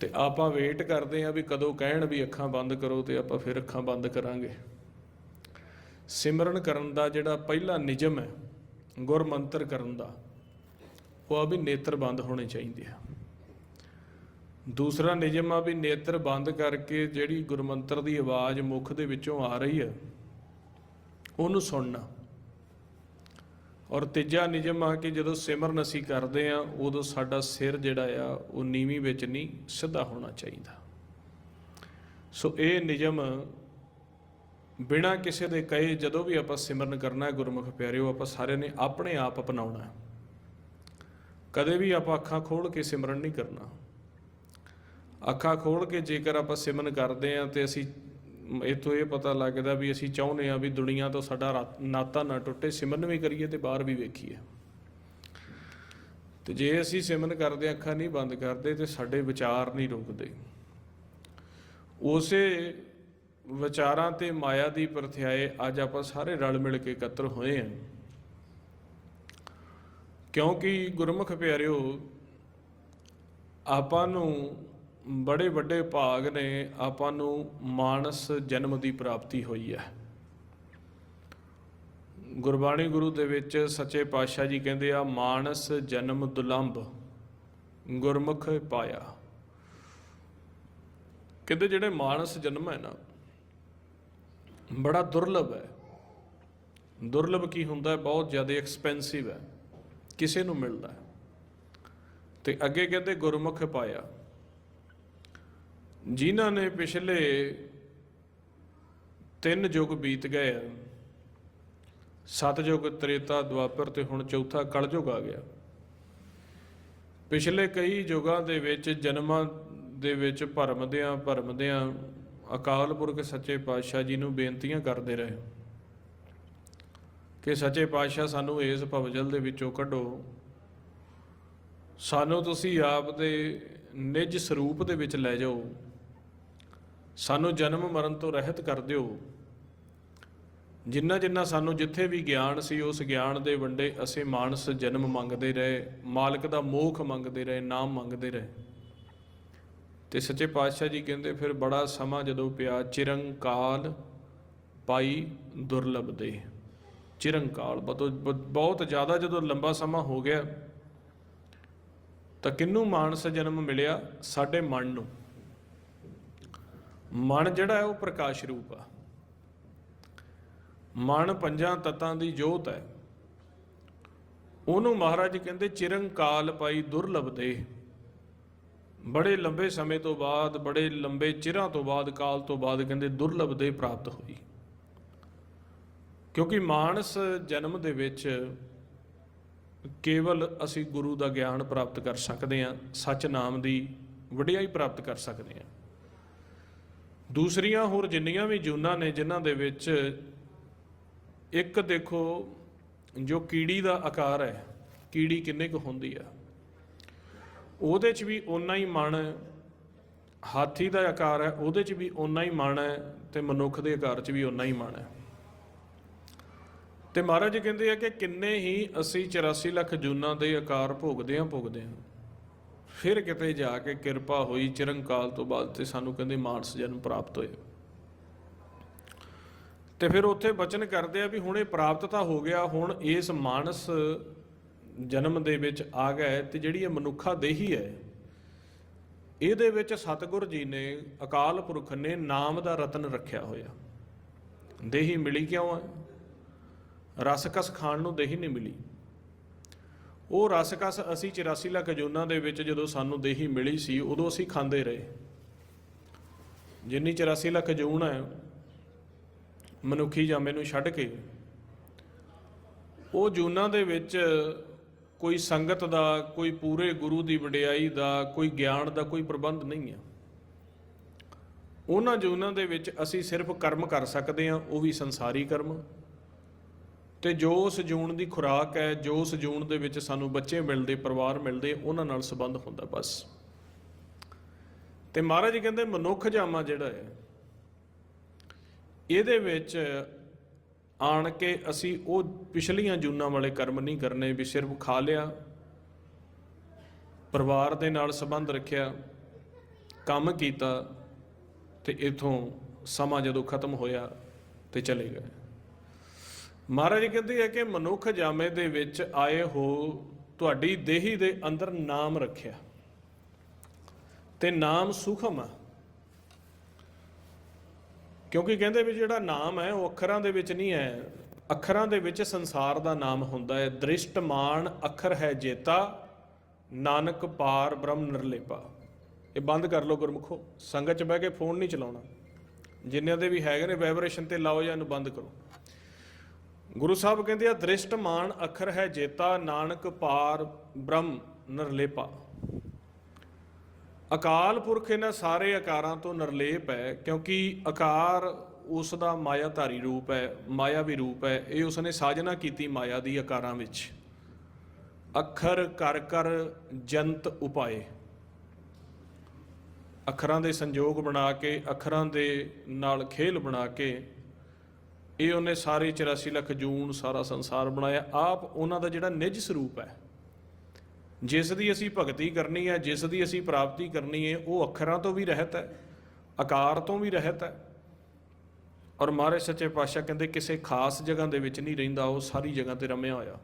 ਤੇ ਆਪਾਂ ਵੇਟ ਕਰਦੇ ਆ ਵੀ ਕਦੋਂ ਕਹਿਣ ਵੀ ਅੱਖਾਂ ਬੰਦ ਕਰੋ ਤੇ ਆਪਾਂ ਫਿਰ ਅੱਖਾਂ ਬੰਦ ਕਰਾਂਗੇ। ਸਿਮਰਨ ਕਰਨ ਦਾ ਜਿਹੜਾ ਪਹਿਲਾ ਨਿਯਮ ਹੈ, ਗੁਰਮੰਤਰ ਕਰਨ ਦਾ, ਉਹ ਆ ਵੀ ਨੇਤਰ ਬੰਦ ਹੋਣੇ ਚਾਹੀਦੇ ਆ। ਦੂਸਰਾ ਨਿਯਮ ਆ ਵੀ ਨੇਤਰ ਬੰਦ ਕਰਕੇ ਜਿਹੜੀ ਗੁਰਮੰਤਰ ਦੀ ਆਵਾਜ਼ ਮੁਖ ਦੇ ਵਿੱਚੋਂ ਆ ਰਹੀ ਹੈ, ਉਹਨੂੰ ਸੁਣਨਾ। ਔਰ ਤੀਜਾ ਨਿਯਮ ਆ ਕਿ ਜਦੋਂ ਸਿਮਰਨ ਅਸੀਂ ਕਰਦੇ ਆ ਉਦੋਂ ਸਾਡਾ ਸਿਰ ਜਿਹੜਾ ਆ, ਉਹ ਨੀਵੀਂ ਵਿੱਚ ਨਹੀਂ ਸਿੱਧਾ ਹੋਣਾ ਚਾਹੀਦਾ। ਸੋ ਇਹ ਨਿਯਮ ਬਿਨਾਂ ਕਿਸੇ ਦੇ ਕਹੇ ਜਦੋਂ ਵੀ ਆਪਾਂ ਸਿਮਰਨ ਕਰਨਾ ਹੈ ਗੁਰਮੁਖ ਪਿਆਰਿਓ, ਆਪਾਂ ਸਾਰਿਆਂ ਨੇ ਆਪਣੇ ਆਪ ਅਪਣਾਉਣਾ ਕਦੇ ਵੀ ਆਪਾਂ ਅੱਖਾਂ ਖੋਲ ਕੇ ਸਿਮਰਨ ਨਹੀਂ ਕਰਨਾ। ਅੱਖਾਂ ਖੋਲ ਕੇ ਜੇਕਰ ਆਪਾਂ ਸਿਮਰਨ ਕਰਦੇ ਆ ਤੇ ਅਸੀਂ ਇਤੋਂ ਇਹ ਪਤਾ ਲੱਗਦਾ ਵੀ ਅਸੀਂ ਚਾਹੁੰਦੇ ਆ ਵੀ ਦੁਨੀਆ ਤੋਂ ਸਾਡਾ ਰਾ- ਨਾਤਾ ਨਾ ਟੁੱਟੇ, ਸਿਮਰਨ ਵੀ ਕਰੀਏ ਤੇ ਬਾਹਰ ਵੀ ਵੇਖੀਏ। ਤੇ ਜੇ ਅਸੀਂ ਸਿਮਰਨ ਕਰਦੇ ਅੱਖਾਂ ਨਹੀਂ ਬੰਦ ਕਰਦੇ ਤੇ ਸਾਡੇ ਵਿਚਾਰ ਨਹੀਂ ਰੁਕਦੇ। ਉਸੇ ਵਿਚਾਰਾਂ ਤੇ ਮਾਇਆ ਦੀ ਪ੍ਰਥਿਆਏ ਅੱਜ ਆਪਾਂ ਸਾਰੇ ਰਲ ਮਿਲ ਕੇ ਇਕੱਤਰ ਹੋਏ ਹਾਂ। ਕਿਉਂਕਿ ਗੁਰਮੁਖ ਪਿਆਰਿਓ, ਆਪਾਂ ਨੂੰ ਬੜੇ ਵੱਡੇ ਭਾਗ ਨੇ, ਆਪਾਂ ਨੂੰ ਮਾਨਸ ਜਨਮ ਦੀ ਪ੍ਰਾਪਤੀ ਹੋਈ ਹੈ। ਗੁਰਬਾਣੀ ਗੁਰੂ ਦੇ ਵਿੱਚ ਸੱਚੇ ਪਾਤਸ਼ਾਹ ਜੀ ਕਹਿੰਦੇ ਆ, ਮਾਨਸ ਜਨਮ ਦੁਲੰਭ, ਗੁਰਮੁਖ ਪਾਇਆ। ਕਹਿੰਦੇ ਜਿਹੜੇ ਮਾਨਸ ਜਨਮ ਹੈ ਨਾ, ਬੜਾ ਦੁਰਲਭ ਹੈ। ਦੁਰਲਭ ਕੀ ਹੁੰਦਾ ਹੈ? ਬਹੁਤ ਜ਼ਿਆਦਾ ਐਕਸਪੈਂਸਿਵ ਹੈ। ਕਿਸੇ ਨੂੰ ਮਿਲਦਾ ਹੈ। ਤੇ ਅੱਗੇ ਕਹਿੰਦੇ ਗੁਰਮੁਖ ਪਾਇਆ। ਜਿਨ੍ਹਾਂ ਨੇ ਪਿਛਲੇ ਤਿੰਨ ਯੁੱਗ ਬੀਤ ਗਏ ਆ ਸਤਜੁਗ ਤ੍ਰੇਤਾ ਦੁਆਪਰ ਤੇ ਹੁਣ ਚੌਥਾ ਕਲਯੁਗ ਆ ਗਿਆ। ਪਿਛਲੇ ਕਈ ਯੁਗਾਂ ਦੇ ਵਿੱਚ ਜਨਮਾਂ ਦੇ ਵਿੱਚ ਭਰਮਦਿਆਂ ਭਰਮਦਿਆਂ ਅਕਾਲ ਪੁਰਖ ਸੱਚੇ ਪਾਤਸ਼ਾਹ ਜੀ ਨੂੰ ਬੇਨਤੀਆਂ ਕਰਦੇ ਰਹੇ ਕਿ ਸੱਚੇ ਪਾਤਸ਼ਾਹ ਸਾਨੂੰ ਇਸ ਭਵਜਲ ਦੇ ਵਿੱਚੋਂ ਕੱਢੋ। ਸਾਨੂੰ ਤੁਸੀਂ ਆਪ ਦੇ ਨਿਜ ਸਰੂਪ ਦੇ ਵਿੱਚ ਲੈ ਜਾਓ। ਸਾਨੂੰ ਜਨਮ ਮਰਨ ਤੋਂ ਰਹਿਤ ਕਰ ਦਿਓ। ਜਿੰਨਾ ਜਿੰਨਾ ਸਾਨੂੰ ਜਿੱਥੇ ਵੀ ਗਿਆਨ ਸੀ, ਉਸ ਗਿਆਨ ਦੇ ਵੰਡੇ ਅਸੀਂ ਮਾਨਸ ਜਨਮ ਮੰਗਦੇ ਰਹੇ, ਮਾਲਕ ਦਾ ਮੋਖ ਮੰਗਦੇ ਰਹੇ, ਨਾਮ ਮੰਗਦੇ ਰਹੇ। ਤੇ ਸੱਚੇ ਪਾਤਸ਼ਾਹ ਜੀ ਕਹਿੰਦੇ, ਫਿਰ ਬੜਾ ਸਮਾਂ ਜਦੋਂ ਪਿਆ, ਚਿਰੰਕਾਲ ਪਾਈ ਦੁਰਲਭ ਦੇ ਚਿਰੰਕਾਲ ਬਹੁਤ ਬਹੁਤ ਜ਼ਿਆਦਾ ਜਦੋਂ ਲੰਬਾ ਸਮਾਂ ਹੋ ਗਿਆ, ਤਾਂ ਕਿੰਨੂੰ ਮਾਨਸ ਜਨਮ ਮਿਲਿਆ? ਸਾਡੇ ਮਨ ਨੂੰ। ਮਨ ਜਿਹੜਾ ਹੈ ਉਹ ਪ੍ਰਕਾਸ਼ ਰੂਪ ਆ। ਮਨ ਪੰਜਾਂ ਤਤਾਂ ਦੀ ਜੋਤ ਹੈ। ਉਹਨੂੰ ਮਹਾਰਾਜ ਕਹਿੰਦੇ ਚਿਰੰਕਾਲ ਪਾਈ ਦੁਰਲਭ ਦੇ ਬੜੇ ਲੰਬੇ ਸਮੇਂ ਤੋਂ ਬਾਅਦ, ਬੜੇ ਲੰਬੇ ਚਿਰਾਂ ਤੋਂ ਬਾਅਦ, ਕਾਲ ਤੋਂ ਬਾਅਦ ਕਹਿੰਦੇ ਦੁਰਲਭ ਦੇ ਪ੍ਰਾਪਤ ਹੋਈ। ਕਿਉਂਕਿ ਮਾਨਸ ਜਨਮ ਦੇ ਵਿੱਚ ਕੇਵਲ ਅਸੀਂ ਗੁਰੂ ਦਾ ਗਿਆਨ ਪ੍ਰਾਪਤ ਕਰ ਸਕਦੇ ਹਾਂ, ਸੱਚ ਨਾਮ ਦੀ ਵਡਿਆਈ ਪ੍ਰਾਪਤ ਕਰ ਸਕਦੇ ਹਾਂ। ਦੂਸਰੀਆਂ ਹੋਰ ਜਿੰਨੀਆਂ ਵੀ ਜੂਨਾਂ ਨੇ ਜਿਨ੍ਹਾਂ ਦੇ ਵਿੱਚ ਇੱਕ ਦੇਖੋ ਜੋ ਕੀੜੀ ਦਾ ਆਕਾਰ ਹੈ, ਕੀੜੀ ਕਿੰਨੇ ਕੁ ਹੁੰਦੀ ਆ, ਉਹਦੇ 'ਚ ਵੀ ਓਨਾ ਹੀ ਮਨ ਹੈ ਹਾਥੀ ਦਾ ਆਕਾਰ ਹੈ, ਉਹਦੇ 'ਚ ਵੀ ਓਨਾ ਹੀ ਮਨ ਹੈ ਤੇ ਮਨੁੱਖ ਦੇ ਆਕਾਰ 'ਚ ਵੀ ਓਨਾ ਹੀ ਮਨ ਹੈ। ਤੇ ਮਹਾਰਾਜ ਜੀ ਕਹਿੰਦੇ ਆ ਕਿ ਕਿੰਨੇ ਹੀ ਅਸੀਂ 84 ਲੱਖ ਜੂਨਾਂ ਦੇ ਆਕਾਰ ਭੋਗਦੇ ਆਂ ਭੋਗਦੇ ਆਂ ਫਿਰ ਕਿਤੇ ਜਾ ਕੇ ਕਿਰਪਾ ਹੋਈ ਚਿਰੰਕਾਲ ਤੋਂ ਬਾਅਦ ਤੇ ਸਾਨੂੰ ਕਹਿੰਦੇ ਮਾਨਸ ਜਨਮ ਪ੍ਰਾਪਤ ਹੋਏ। ਤੇ ਫਿਰ ਉੱਥੇ ਬਚਨ ਕਰਦੇ ਆ ਵੀ ਹੁਣ ਇਹ ਪ੍ਰਾਪਤ ਤਾਂ ਹੋ ਗਿਆ, ਹੁਣ ਇਸ ਮਾਨਸ ਜਨਮ ਦੇ ਵਿੱਚ ਆ ਗਏ ਤੇ ਜਿਹੜੀ ਇਹ ਮਨੁੱਖਾ ਦੇਹੀ ਹੈ, ਇਹਦੇ ਵਿੱਚ ਸਤਿਗੁਰ ਜੀ ਨੇ ਅਕਾਲ ਪੁਰਖ ਨੇ ਨਾਮ ਦਾ ਰਤਨ ਰੱਖਿਆ ਹੋਇਆ। ਦੇਹੀ ਮਿਲੀ ਕਿਉਂ ਹੈ ਰਸਕਸ ਖਾਣ ਨੂੰ ਦੇਹੀ ਨਹੀਂ ਮਿਲੀ। ਉਹ ਰਸਕਸ ਅਸੀਂ 84 ਲੱਖ ਜੂਨਾਂ ਦੇ ਵਿੱਚ ਜਦੋਂ ਸਾਨੂੰ ਦੇਹੀ ਮਿਲੀ ਸੀ, ਉਦੋਂ ਅਸੀਂ ਖਾਂਦੇ ਰਹੇ। ਜਿੰਨੀ 84 ਲੱਖ ਜੂਨ ਹੈ, ਮਨੁੱਖੀ ਜਾਮੇ ਨੂੰ ਛੱਡ ਕੇ, ਉਹ ਜੂਨਾਂ ਦੇ ਵਿੱਚ ਕੋਈ ਸੰਗਤ ਦਾ, ਕੋਈ ਪੂਰੇ ਗੁਰੂ ਦੀ ਵਡਿਆਈ ਦਾ, ਕੋਈ ਗਿਆਨ ਦਾ ਕੋਈ ਪ੍ਰਬੰਧ ਨਹੀਂ ਹੈ। ਉਹਨਾਂ ਜੂਨਾਂ ਦੇ ਵਿੱਚ ਅਸੀਂ ਸਿਰਫ ਕਰਮ ਕਰ ਸਕਦੇ ਹਾਂ, ਉਹ ਵੀ ਸੰਸਾਰੀ ਕਰਮ। ਤੇ ਜੋ ਉਸ ਜੂਨ ਦੀ ਖੁਰਾਕ ਹੈ, ਜੋ ਉਸ ਜੂਨ ਦੇ ਵਿੱਚ ਸਾਨੂੰ ਬੱਚੇ ਮਿਲਦੇ, ਪਰਿਵਾਰ ਮਿਲਦੇ, ਉਹਨਾਂ ਨਾਲ ਸੰਬੰਧ ਹੁੰਦਾ ਬਸ। ਤੇ ਮਹਾਰਾਜ ਕਹਿੰਦੇ ਮਨੁੱਖ ਜਾਮਾ ਜਿਹੜਾ ਹੈ, ਇਹਦੇ ਵਿੱਚ ਆਣ ਕੇ ਅਸੀਂ ਉਹ ਪਿਛਲੀਆਂ ਜੂਨਾਂ ਵਾਲੇ ਕਰਮ ਨਹੀਂ ਕਰਨੇ, ਵੀ ਸਿਰਫ ਖਾ ਲਿਆ, ਪਰਿਵਾਰ ਦੇ ਨਾਲ ਸੰਬੰਧ ਰੱਖਿਆ, ਕੰਮ ਕੀਤਾ, ਤੇ ਇਥੋਂ ਸਮਾਂ ਜਦੋਂ ਖਤਮ ਹੋਇਆ ਤੇ ਚਲੇ ਗਏ। ਮਹਾਰਾਜ ਕਹਿੰਦੇ ਆ ਕਿ ਮਨੁੱਖ ਜਾਮੇ ਦੇ ਵਿੱਚ ਆਏ ਹੋ, ਤੁਹਾਡੀ ਦੇਹੀ ਦੇ ਅੰਦਰ ਨਾਮ ਰੱਖਿਆ ਤੇ ਨਾਮ ਸੁਖਮ ਆ। ਕਿਉਂਕਿ ਕਹਿੰਦੇ ਵੀ ਜਿਹੜਾ ਨਾਮ ਹੈ, ਉਹ ਅੱਖਰਾਂ ਦੇ ਵਿੱਚ ਨਹੀਂ ਹੈ। ਅੱਖਰਾਂ ਦੇ ਵਿੱਚ ਸੰਸਾਰ ਦਾ ਨਾਮ ਹੁੰਦਾ ਹੈ। ਦ੍ਰਿਸ਼ਟਮਾਨ ਅੱਖਰ ਹੈ ਜੇਤਾ, ਨਾਨਕ ਪਾਰ ਬ੍ਰਹਮ ਨਿਰਲੇਪਾ। ਇਹ ਬੰਦ ਕਰ ਲਓ ਗੁਰਮੁਖੋ, ਸੰਗਤ ਚ ਬਹਿ ਕੇ ਫੋਨ ਨਹੀਂ ਚਲਾਉਣਾ। ਜਿੰਨਿਆਂ ਦੇ ਵੀ ਹੈਗੇ ਨੇ ਵਾਈਬ੍ਰੇਸ਼ਨ ਤੇ ਲਾਓ ਜਾਂ ਇਹਨੂੰ ਬੰਦ ਕਰੋ। ਗੁਰੂ ਸਾਹਿਬ ਕਹਿੰਦੇ ਆ, ਦ੍ਰਿਸ਼ਟਮਾਨ ਅੱਖਰ ਹੈ ਜੇਤਾ, ਨਾਨਕ ਪਾਰ ਬ੍ਰਹਮ ਨਿਰਲੇਪਾ। ਅਕਾਲ ਪੁਰਖ ਇਹਨਾਂ ਸਾਰੇ ਆਕਾਰਾਂ ਤੋਂ ਨਿਰਲੇਪ ਹੈ, ਕਿਉਂਕਿ ਆਕਾਰ ਉਸ ਦਾ ਮਾਇਆਧਾਰੀ ਰੂਪ ਹੈ ਮਾਇਆਵੀ ਰੂਪ ਹੈ। ਇਹ ਉਸਨੇ ਸਾਜਨਾ ਕੀਤੀ ਮਾਇਆ ਦੀ ਆਕਾਰਾਂ ਵਿੱਚ। ਅੱਖਰ ਕਰ ਕਰ ਜੰਤ ਉਪਾਏ। ਅੱਖਰਾਂ ਦੇ ਸੰਯੋਗ ਬਣਾ ਕੇ, ਅੱਖਰਾਂ ਦੇ ਨਾਲ ਖੇਲ ਬਣਾ ਕੇ ਇਹ ਉਹਨੇ ਸਾਰੇ 84 ਲੱਖ ਜੂਨ ਸਾਰਾ ਸੰਸਾਰ ਬਣਾਇਆ। ਆਪ ਉਹਨਾਂ ਦਾ ਜਿਹੜਾ ਨਿਜ ਸਰੂਪ ਹੈ, ਜਿਸ ਦੀ ਅਸੀਂ ਭਗਤੀ ਕਰਨੀ ਹੈ, ਜਿਸ ਦੀ ਅਸੀਂ ਪ੍ਰਾਪਤੀ ਕਰਨੀ ਹੈ, ਉਹ ਅੱਖਰਾਂ ਤੋਂ ਵੀ ਰਹਿਤ ਹੈ, ਆਕਾਰ ਤੋਂ ਵੀ ਰਹਿਤ ਹੈ। ਔਰ ਮਹਾਰਾਜ ਸੱਚੇ ਪਾਤਸ਼ਾਹ ਕਹਿੰਦੇ, ਕਿਸੇ ਖਾਸ ਜਗ੍ਹਾ ਦੇ ਵਿੱਚ ਨਹੀਂ ਰਹਿੰਦਾ, ਉਹ ਸਾਰੀ ਜਗ੍ਹਾ ਤੇ ਰਮਿਆ ਹੋਇਆ।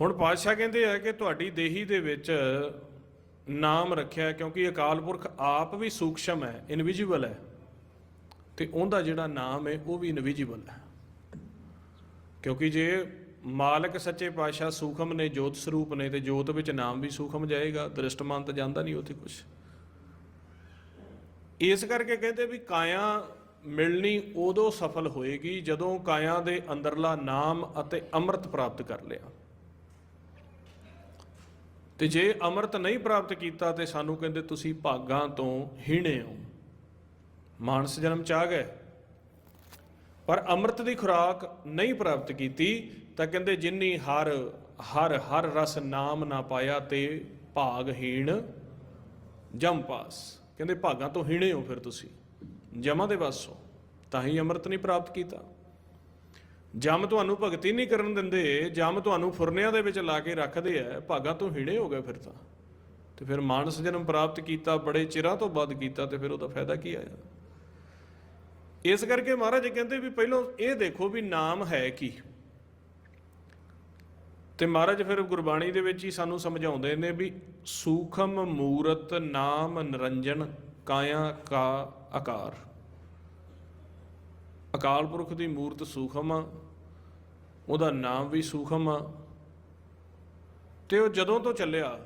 ਹੁਣ ਪਾਤਸ਼ਾਹ ਕਹਿੰਦੇ ਆ ਕਿ ਤੁਹਾਡੀ ਦੇਹੀ ਦੇ ਵਿੱਚ ਨਾਮ ਰੱਖਿਆ ਕਿਉਂਕਿ ਅਕਾਲ ਪੁਰਖ ਆਪ ਵੀ ਸੂਖਸ਼ਮ ਹੈ ਇਨਵਿਜੀਬਲ ਹੈ। ਤੇ ਉਹਦਾ ਜਿਹੜਾ ਨਾਮ ਹੈ, ਉਹ ਵੀ ਇਨਵਿਜੀਬਲ ਹੈ। ਕਿਉਂਕਿ ਜੇ ਮਾਲਕ ਸੱਚੇ ਪਾਤਸ਼ਾਹ ਸੂਖਮ ਨੇ, ਜੋਤ ਸਰੂਪ ਨੇ, ਤੇ ਜੋਤ ਵਿੱਚ ਨਾਮ ਵੀ ਸੂਖਮ ਜਾਏਗਾ, ਦ੍ਰਿਸ਼ਟਮਾਨ ਤਾਂ ਜਾਂਦਾ ਨਹੀਂ ਉੱਥੇ ਕੁਝ ਇਸ ਕਰਕੇ ਕਹਿੰਦੇ ਵੀ ਕਾਇਆ ਮਿਲਣੀ ਉਦੋਂ ਸਫਲ ਹੋਏਗੀ ਜਦੋਂ ਕਾਇਆ ਦੇ ਅੰਦਰਲਾ ਨਾਮ ਅਤੇ ਅੰਮ੍ਰਿਤ ਪ੍ਰਾਪਤ ਕਰ ਲਿਆ। ਤੇ ਜੇ ਅੰਮ੍ਰਿਤ ਨਹੀਂ ਪ੍ਰਾਪਤ ਕੀਤਾ ਤੇ ਸਾਨੂੰ ਕਹਿੰਦੇ ਤੁਸੀਂ ਭਾਗਾਂ ਤੋਂ ਹੀਣੇ ਹੋ। ਮਾਨਸ ਜਨਮ ਚ ਆ ਗਏ। ਪਰ ਅੰਮ੍ਰਿਤ ਦੀ ਖੁਰਾਕ ਨਹੀਂ ਪ੍ਰਾਪਤ ਕੀਤੀ, ਤਾਂ ਕਹਿੰਦੇ ਜਿਨਨੀ ਹਰ ਹਰ ਹਰ ਰਸ ਨਾਮ ਨਾ ਪਾਇਆ ਤੇ ਭਾਗਹੀਣ ਜਮ ਪਾਸ। ਕਹਿੰਦੇ ਭਾਗਾਂ ਤੋਂ ਹੀਣੇ ਹੋ ਫਿਰ ਤੁਸੀਂ, ਜਮਾਂ ਦੇ ਵੱਸ ਤਾਂ ਹੀ ਅੰਮ੍ਰਿਤ ਨਹੀਂ ਪ੍ਰਾਪਤ ਕੀਤਾ। ਜਮ ਤੁਹਾਨੂੰ ਭਗਤੀ ਨਹੀਂ ਕਰਨ ਦਿੰਦੇ, ਜਮ ਤੁਹਾਨੂੰ ਫੁਰਨਿਆਂ ਦੇ ਵਿੱਚ ਲਾ ਕੇ ਰੱਖਦੇ ਆ ਭਾਗਾਂ ਤੋਂ ਹੀਣੇ ਹੋ ਗਏ ਫਿਰ ਤਾਂ। ਤੇ ਫਿਰ ਮਾਨਸ ਜਨਮ ਪ੍ਰਾਪਤ ਕੀਤਾ, ਬੜੇ ਚਿਰਾਂ ਤੋਂ ਬਾਅਦ ਕੀਤਾ ਤੇ ਫਿਰ ਉਹਦਾ ਫਾਇਦਾ ਕੀ ਆਇਆ? ਇਸ ਕਰਕੇ ਮਹਾਰਾਜ ਕਹਿੰਦੇ ਵੀ ਪਹਿਲਾਂ ਇਹ ਦੇਖੋ ਵੀ ਨਾਮ ਹੈ ਕੀ। ਤੇ ਮਹਾਰਾਜ ਫਿਰ ਗੁਰਬਾਣੀ ਦੇ ਵਿੱਚ ਹੀ ਸਾਨੂੰ ਸਮਝਾਉਂਦੇ ਨੇ ਵੀ ਸੂਖਮ ਮੂਰਤ ਨਾਮ ਨਿਰੰਜਨ ਕਾਇਆ ਕਾ ਆਕਾਰ। ਅਕਾਲ ਪੁਰਖ ਦੀ ਮੂਰਤ ਸੂਖਮ ਆ, ਉਹਦਾ ਨਾਮ ਵੀ ਸੂਖਮ ਆ। ਤੇ ਉਹ ਜਦੋਂ ਤੋਂ ਚੱਲਿਆ,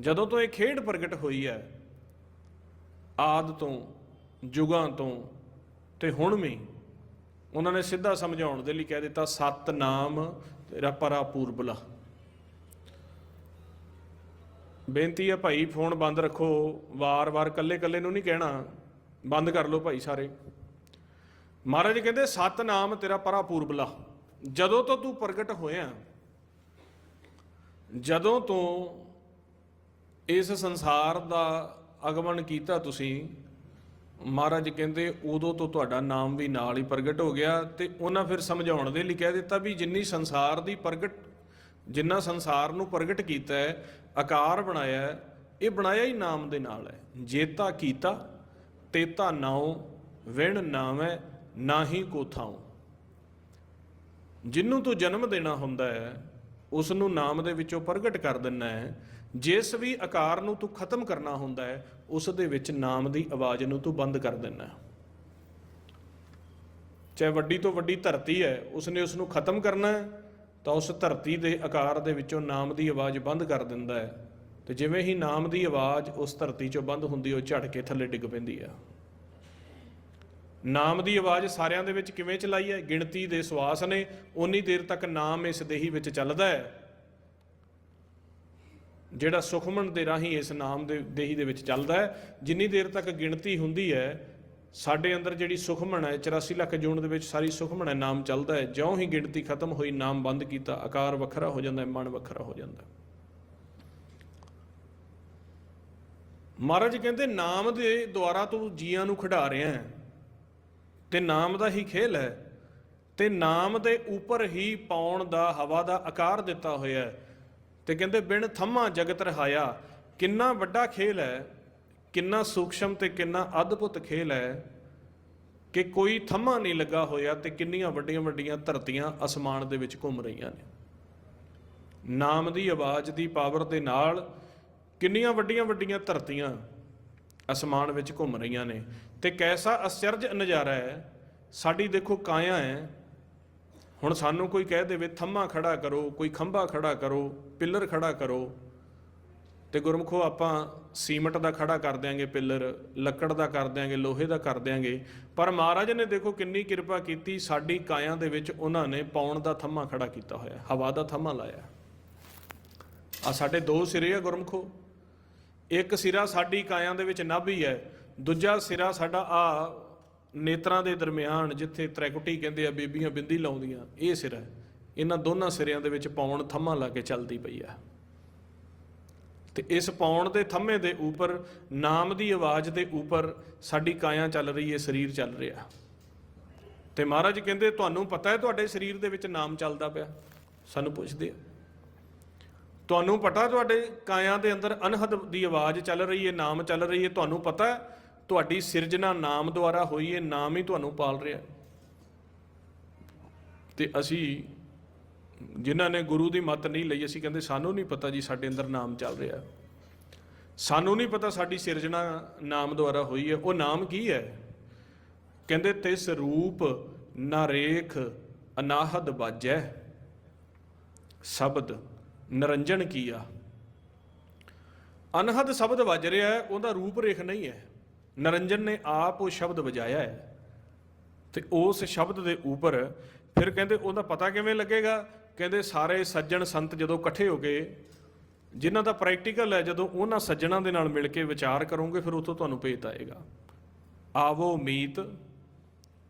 ਜਦੋਂ ਤੋਂ ਇਹ ਖੇਡ ਪ੍ਰਗਟ ਹੋਈ ਹੈ, ਆਦ ਤੋਂ, ਜੁਗਾਂ ਤੋਂ ਤੇ ਹੁਣ ਵੀ ਉਹਨਾਂ ਨੇ ਸਿੱਧਾ ਸਮਝਾਉਣ ਦੇ ਲਈ ਕਹਿ ਦਿੱਤਾ ਸਤ ਨਾਮ ਤੇਰਾ ਪਰਾ ਪੂਰਬਲਾ। ਬੇਨਤੀ ਹੈ ਭਾਈ, ਫੋਨ ਬੰਦ ਰੱਖੋ। ਵਾਰ-ਵਾਰ ਕੱਲੇ-ਕੱਲੇ ਨੂੰ ਨਹੀਂ ਕਹਿਣਾ। ਬੰਦ ਕਰ ਲਓ ਭਾਈ ਸਾਰੇ। ਮਹਾਰਾਜ ਕਹਿੰਦੇ ਸਤ ਨਾਮ ਤੇਰਾ ਪਰਾ ਪੂਰਬਲਾ। ਜਦੋਂ ਤੋਂ ਤੂੰ ਪ੍ਰਗਟ ਹੋਇਆ, ਜਦੋਂ ਤੋਂ ਇਸ ਸੰਸਾਰ ਦਾ ਅਗਮਨ ਕੀਤਾ ਤੁਸੀਂ ਮਹਾਰਾਜ ਕਹਿੰਦੇ, ਉਦੋਂ ਤੋਂ ਤੁਹਾਡਾ ਨਾਮ ਵੀ ਨਾਲ ਹੀ ਪ੍ਰਗਟ ਹੋ ਗਿਆ। ਤੇ ਉਹਨਾਂ ਫਿਰ ਸਮਝਾਉਣ ਦੇ ਲਈ ਕਹਿ ਦਿੱਤਾ ਵੀ ਜਿੰਨੀ ਸੰਸਾਰ ਦੀ ਪ੍ਰਗਟ, ਜਿੰਨਾ ਸੰਸਾਰ ਨੂੰ ਪ੍ਰਗਟ ਕੀਤਾ ਹੈ, ਆਕਾਰ ਬਣਾਇਆ ਹੈ, ਇਹ ਬਣਾਇਆ ਹੀ ਨਾਮ ਦੇ ਨਾਲ ਹੈ। ਜੇਤਾ ਕੀਤਾ, ਤੇਤਾ ਨਾਉ, ਵਿਣ ਨਾਮੈ ਨਾਹੀ ਕੋ ਥਾਉ। ਜਿਹਨੂੰ ਤੂੰ ਜਨਮ ਦੇਣਾ ਹੁੰਦਾ ਹੈ ਉਸ ਨੂੰ ਨਾਮ ਦੇ ਵਿੱਚੋਂ ਪ੍ਰਗਟ ਕਰ ਦਿੰਨਾ ਹੈ। ਜਿਸ ਵੀ ਆਕਾਰ ਨੂੰ ਤੂੰ ਖਤਮ ਕਰਨਾ ਹੁੰਦਾ ਹੈ ਉਸ ਦੇ ਵਿੱਚ ਨਾਮ ਦੀ ਆਵਾਜ਼ ਨੂੰ ਤੂੰ ਬੰਦ ਕਰ ਦਿੰਦਾ ਚਾਹੇ ਵੱਡੀ ਤੋਂ ਵੱਡੀ ਧਰਤੀ ਹੈ, ਉਸਨੇ ਉਸ ਨੂੰ ਖਤਮ ਕਰਨਾ ਹੈ, ਤਾਂ ਉਸ ਧਰਤੀ ਦੇ ਆਕਾਰ ਦੇ ਵਿੱਚੋਂ ਨਾਮ ਦੀ ਆਵਾਜ਼ ਬੰਦ ਕਰ ਦਿੰਦਾ ਹੈ। ਤੇ ਜਿਵੇਂ ਹੀ ਨਾਮ ਦੀ ਆਵਾਜ਼ ਉਸ ਧਰਤੀ 'ਚੋਂ ਬੰਦ ਹੁੰਦੀ, ਉਹ ਝੜ ਕੇ ਥੱਲੇ ਡਿੱਗ ਪੈਂਦੀ ਆ ਨਾਮ ਦੀ ਆਵਾਜ਼ ਸਾਰਿਆਂ ਦੇ ਵਿੱਚ ਕਿਵੇਂ ਚਲਾਈ ਹੈ? ਗਿਣਤੀ ਦੇ ਸਵਾਸ ਨੇ ਉਨੀ ਦੇਰ ਤੱਕ ਨਾਮ ਇਸ ਦੇਹੀ ਵਿੱਚ ਚੱਲਦਾ ਹੈ। ਜਿਹੜਾ ਸੁਖਮਨ ਦੇ ਰਾਹੀਂ ਇਸ ਨਾਮ ਦੇ ਦੇਹੀ ਦੇ ਵਿੱਚ ਚੱਲਦਾ ਹੈ, ਜਿੰਨੀ ਦੇਰ ਤੱਕ ਗਿਣਤੀ ਹੁੰਦੀ ਹੈ, ਸਾਡੇ ਅੰਦਰ ਜਿਹੜੀ ਸੁਖਮਣ ਹੈ 84 ਲੱਖ ਜੂਨ ਦੇ ਵਿੱਚ ਸਾਰੀ ਸੁਖਮਨ ਹੈ, ਨਾਮ ਚੱਲਦਾ ਹੈ। ਜਿਉਂ ਹੀ ਗਿਣਤੀ ਖਤਮ ਹੋਈ, ਨਾਮ ਬੰਦ ਕੀਤਾ, ਆਕਾਰ ਵੱਖਰਾ ਹੋ ਜਾਂਦਾ ਹੈ, ਮਨ ਵੱਖਰਾ ਹੋ ਜਾਂਦਾ ਹੈ। ਮਹਾਰਾਜ ਕਹਿੰਦੇ, ਨਾਮ ਦੇ ਦੁਆਰਾ ਤੂੰ ਜੀਆਂ ਨੂੰ ਖਿਡਾ ਰਿਹਾ ਹੈ। ਤੇ ਨਾਮ ਦਾ ਹੀ ਖੇਲ ਹੈ। ਤੇ ਨਾਮ ਦੇ ਉੱਪਰ ਹੀ ਪਾਉਣ ਦਾ, ਹਵਾ ਦਾ ਆਕਾਰ ਦਿੱਤਾ ਹੋਇਆ ਹੈ। ਤੇ ਕਹਿੰਦੇ, ਬਿਨ ਥੰਮਾ ਜਗਤ ਰਹਾਇਆ, ਕਿੰਨਾ ਵੱਡਾ ਖੇਲ ਹੈ, ਕਿੰਨਾ ਸੂਖਸ਼ਮ ਤੇ ਕਿੰਨਾ ਅਦਭੁਤ ਖੇਲ ਹੈ ਕਿ ਕੋਈ ਥੰਮਾ ਨਹੀਂ ਲੱਗਾ ਹੋਇਆ ਤੇ ਕਿੰਨੀਆਂ ਵੱਡੀਆਂ ਵੱਡੀਆਂ ਧਰਤੀਆਂ ਅਸਮਾਨ ਦੇ ਵਿੱਚ ਘੁੰਮ ਰਹੀਆਂ ਨੇ। ਨਾਮ ਦੀ ਆਵਾਜ਼ ਦੀ ਪਾਵਰ ਦੇ ਨਾਲ ਕਿੰਨੀਆਂ ਵੱਡੀਆਂ ਵੱਡੀਆਂ ਧਰਤੀਆਂ ਅਸਮਾਨ ਵਿੱਚ ਘੁੰਮ ਰਹੀਆਂ ਨੇ। ਤੇ ਕੈਸਾ ਅਚਰਜ ਨਜ਼ਾਰਾ ਹੈ, ਸਾਡੀ ਦੇਖੋ ਕਾਇਆ ਹੈ ਹੁਣ ਸਾਨੂੰ ਕੋਈ ਕਹਿ ਦੇਵੇ ਥੰਮਾ ਖੜਾ ਕਰੋ, ਕੋਈ ਖੰਭਾ ਖੜਾ ਕਰੋ, ਪਿੱਲਰ ਖੜਾ ਕਰੋ, ਤੇ ਗੁਰਮਖੋ ਆਪਾਂ ਸੀਮਟ ਦਾ ਖੜਾ ਕਰ ਦਿਆਂਗੇ, ਪਿੱਲਰ, ਲੱਕੜ ਦਾ ਕਰ ਦਿਆਂਗੇ, ਲੋਹੇ ਦਾ ਕਰ ਦਿਆਂਗੇ। ਪਰ ਮਹਾਰਾਜ ਨੇ ਦੇਖੋ ਕਿੰਨੀ ਕਿਰਪਾ ਕੀਤੀ, ਸਾਡੀ ਕਾਇਆ ਦੇ ਵਿੱਚ ਉਹਨਾਂ ਨੇ ਪਾਉਣ ਦਾ ਥੰਮਾ ਖੜਾ ਕੀਤਾ ਹੋਇਆ, ਹਵਾ ਦਾ ਥੰਮਾ ਲਾਇਆ। ਆ ਸਾਡੇ ਦੋ ਸਿਰੇ ਆ ਗੁਰਮਖੋ। ਇੱਕ ਸਿਰਾ ਸਾਡੀ ਕਾਇਆ ਦੇ ਵਿੱਚ ਨਾਭੀ ਹੈ ਦੂਜਾ ਸਿਰਾ ਸਾਡਾ ਆ ਨੇਤਰਾਂ ਦੇ ਦਰਮਿਆਨ ਜਿੱਥੇ ਤ੍ਰੈਕੁਟੀ ਕਹਿੰਦੇ ਆ, ਬੀਬੀਆਂ ਬਿੰਦੀ ਲਾਉਂਦੀਆਂ, ਇਹ ਸਿਰ ਹੈ। ਇਹਨਾਂ ਦੋਨਾਂ ਸਿਰਿਆਂ ਦੇ ਵਿੱਚ ਪੌਣ ਥੰਮਾ ਲਾ ਕੇ ਚੱਲਦੀ ਪਈ ਆ। ਤੇ ਇਸ ਪੌਣ ਦੇ ਥੰਮੇ ਦੇ ਉੱਪਰ, ਨਾਮ ਦੀ ਆਵਾਜ਼ ਦੇ ਉੱਪਰ ਸਾਡੀ ਕਾਇਆ ਚੱਲ ਰਹੀ ਹੈ ਸਰੀਰ ਚੱਲ ਰਿਹਾ। ਤੇ ਮਹਾਰਾਜ ਕਹਿੰਦੇ, ਤੁਹਾਨੂੰ ਪਤਾ ਹੈ ਤੁਹਾਡੇ ਸਰੀਰ ਦੇ ਵਿੱਚ ਨਾਮ ਚੱਲਦਾ ਪਿਆ? ਸਾਨੂੰ ਪੁੱਛਦੇ ਆ। ਤੁਹਾਨੂੰ ਪਤਾ ਤੁਹਾਡੇ ਕਾਇਆ ਦੇ ਅੰਦਰ ਅਨਹਦ ਦੀ ਆਵਾਜ਼ ਚੱਲ ਰਹੀ ਹੈ ਨਾਮ ਚੱਲ ਰਹੀ ਹੈ ਤੁਹਾਨੂੰ ਪਤਾ ਹੈ ਤੁਹਾਡੀ ਸਿਰਜਣਾ ਨਾਮ ਦੁਆਰਾ ਹੋਈ ਹੈ ਨਾਮ ਹੀ ਤੁਹਾਨੂੰ ਪਾਲ ਰਿਹਾ ਹੈ। ਤੇ ਅਸੀਂ ਜਿਨ੍ਹਾਂ ਨੇ ਗੁਰੂ ਦੀ ਮੱਤ ਨਹੀਂ ਲਈ, ਅਸੀਂ ਕਹਿੰਦੇ ਸਾਨੂੰ ਨਹੀਂ ਪਤਾ ਜੀ ਸਾਡੇ ਅੰਦਰ ਨਾਮ ਚੱਲ ਰਿਹਾ ਸਾਨੂੰ ਨਹੀਂ ਪਤਾ ਸਾਡੀ ਸਿਰਜਣਾ ਨਾਮ ਦੁਆਰਾ ਹੋਈ ਹੈ। ਉਹ ਨਾਮ ਕੀ ਹੈ? ਕਹਿੰਦੇ ਤਿਸ ਰੂਪ ਨਾ ਰੇਖ ਅਨਾਹਦ ਬਾਜੈ, ਸ਼ਬਦ ਨਰੰਜਨ ਕੀਆ। ਅਨਹਦ ਸ਼ਬਦ ਵੱਜ ਰਿਹਾ ਉਹਦਾ ਰੂਪ ਰੇਖ ਨਹੀਂ ਹੈ। ਨਰੰਜਨ ਨੇ ਆਪ ਉਹ ਸ਼ਬਦ ਵਜਾਇਆ ਹੈ ਤੇ ਉਸ ਸ਼ਬਦ ਦੇ ਉੱਪਰ ਫਿਰ ਕਹਿੰਦੇ ਉਹਦਾ ਪਤਾ ਕਿਵੇਂ ਲੱਗੇਗਾ? ਕਹਿੰਦੇ ਸਾਰੇ ਸੱਜਣ ਸੰਤ ਜਦੋਂ ਇਕੱਠੇ ਹੋ ਗਏ, ਜਿਨ੍ਹਾਂ ਦਾ ਪ੍ਰੈਕਟੀਕਲ ਹੈ, ਜਦੋਂ ਉਹਨਾਂ ਸੱਜਣਾਂ ਦੇ ਨਾਲ ਮਿਲ ਕੇ ਵਿਚਾਰ ਕਰੋਗੇ, ਫਿਰ ਉਥੋਂ ਤੁਹਾਨੂੰ ਭੇਤ ਆਏਗਾ। ਆਵੋ ਮੀਤ,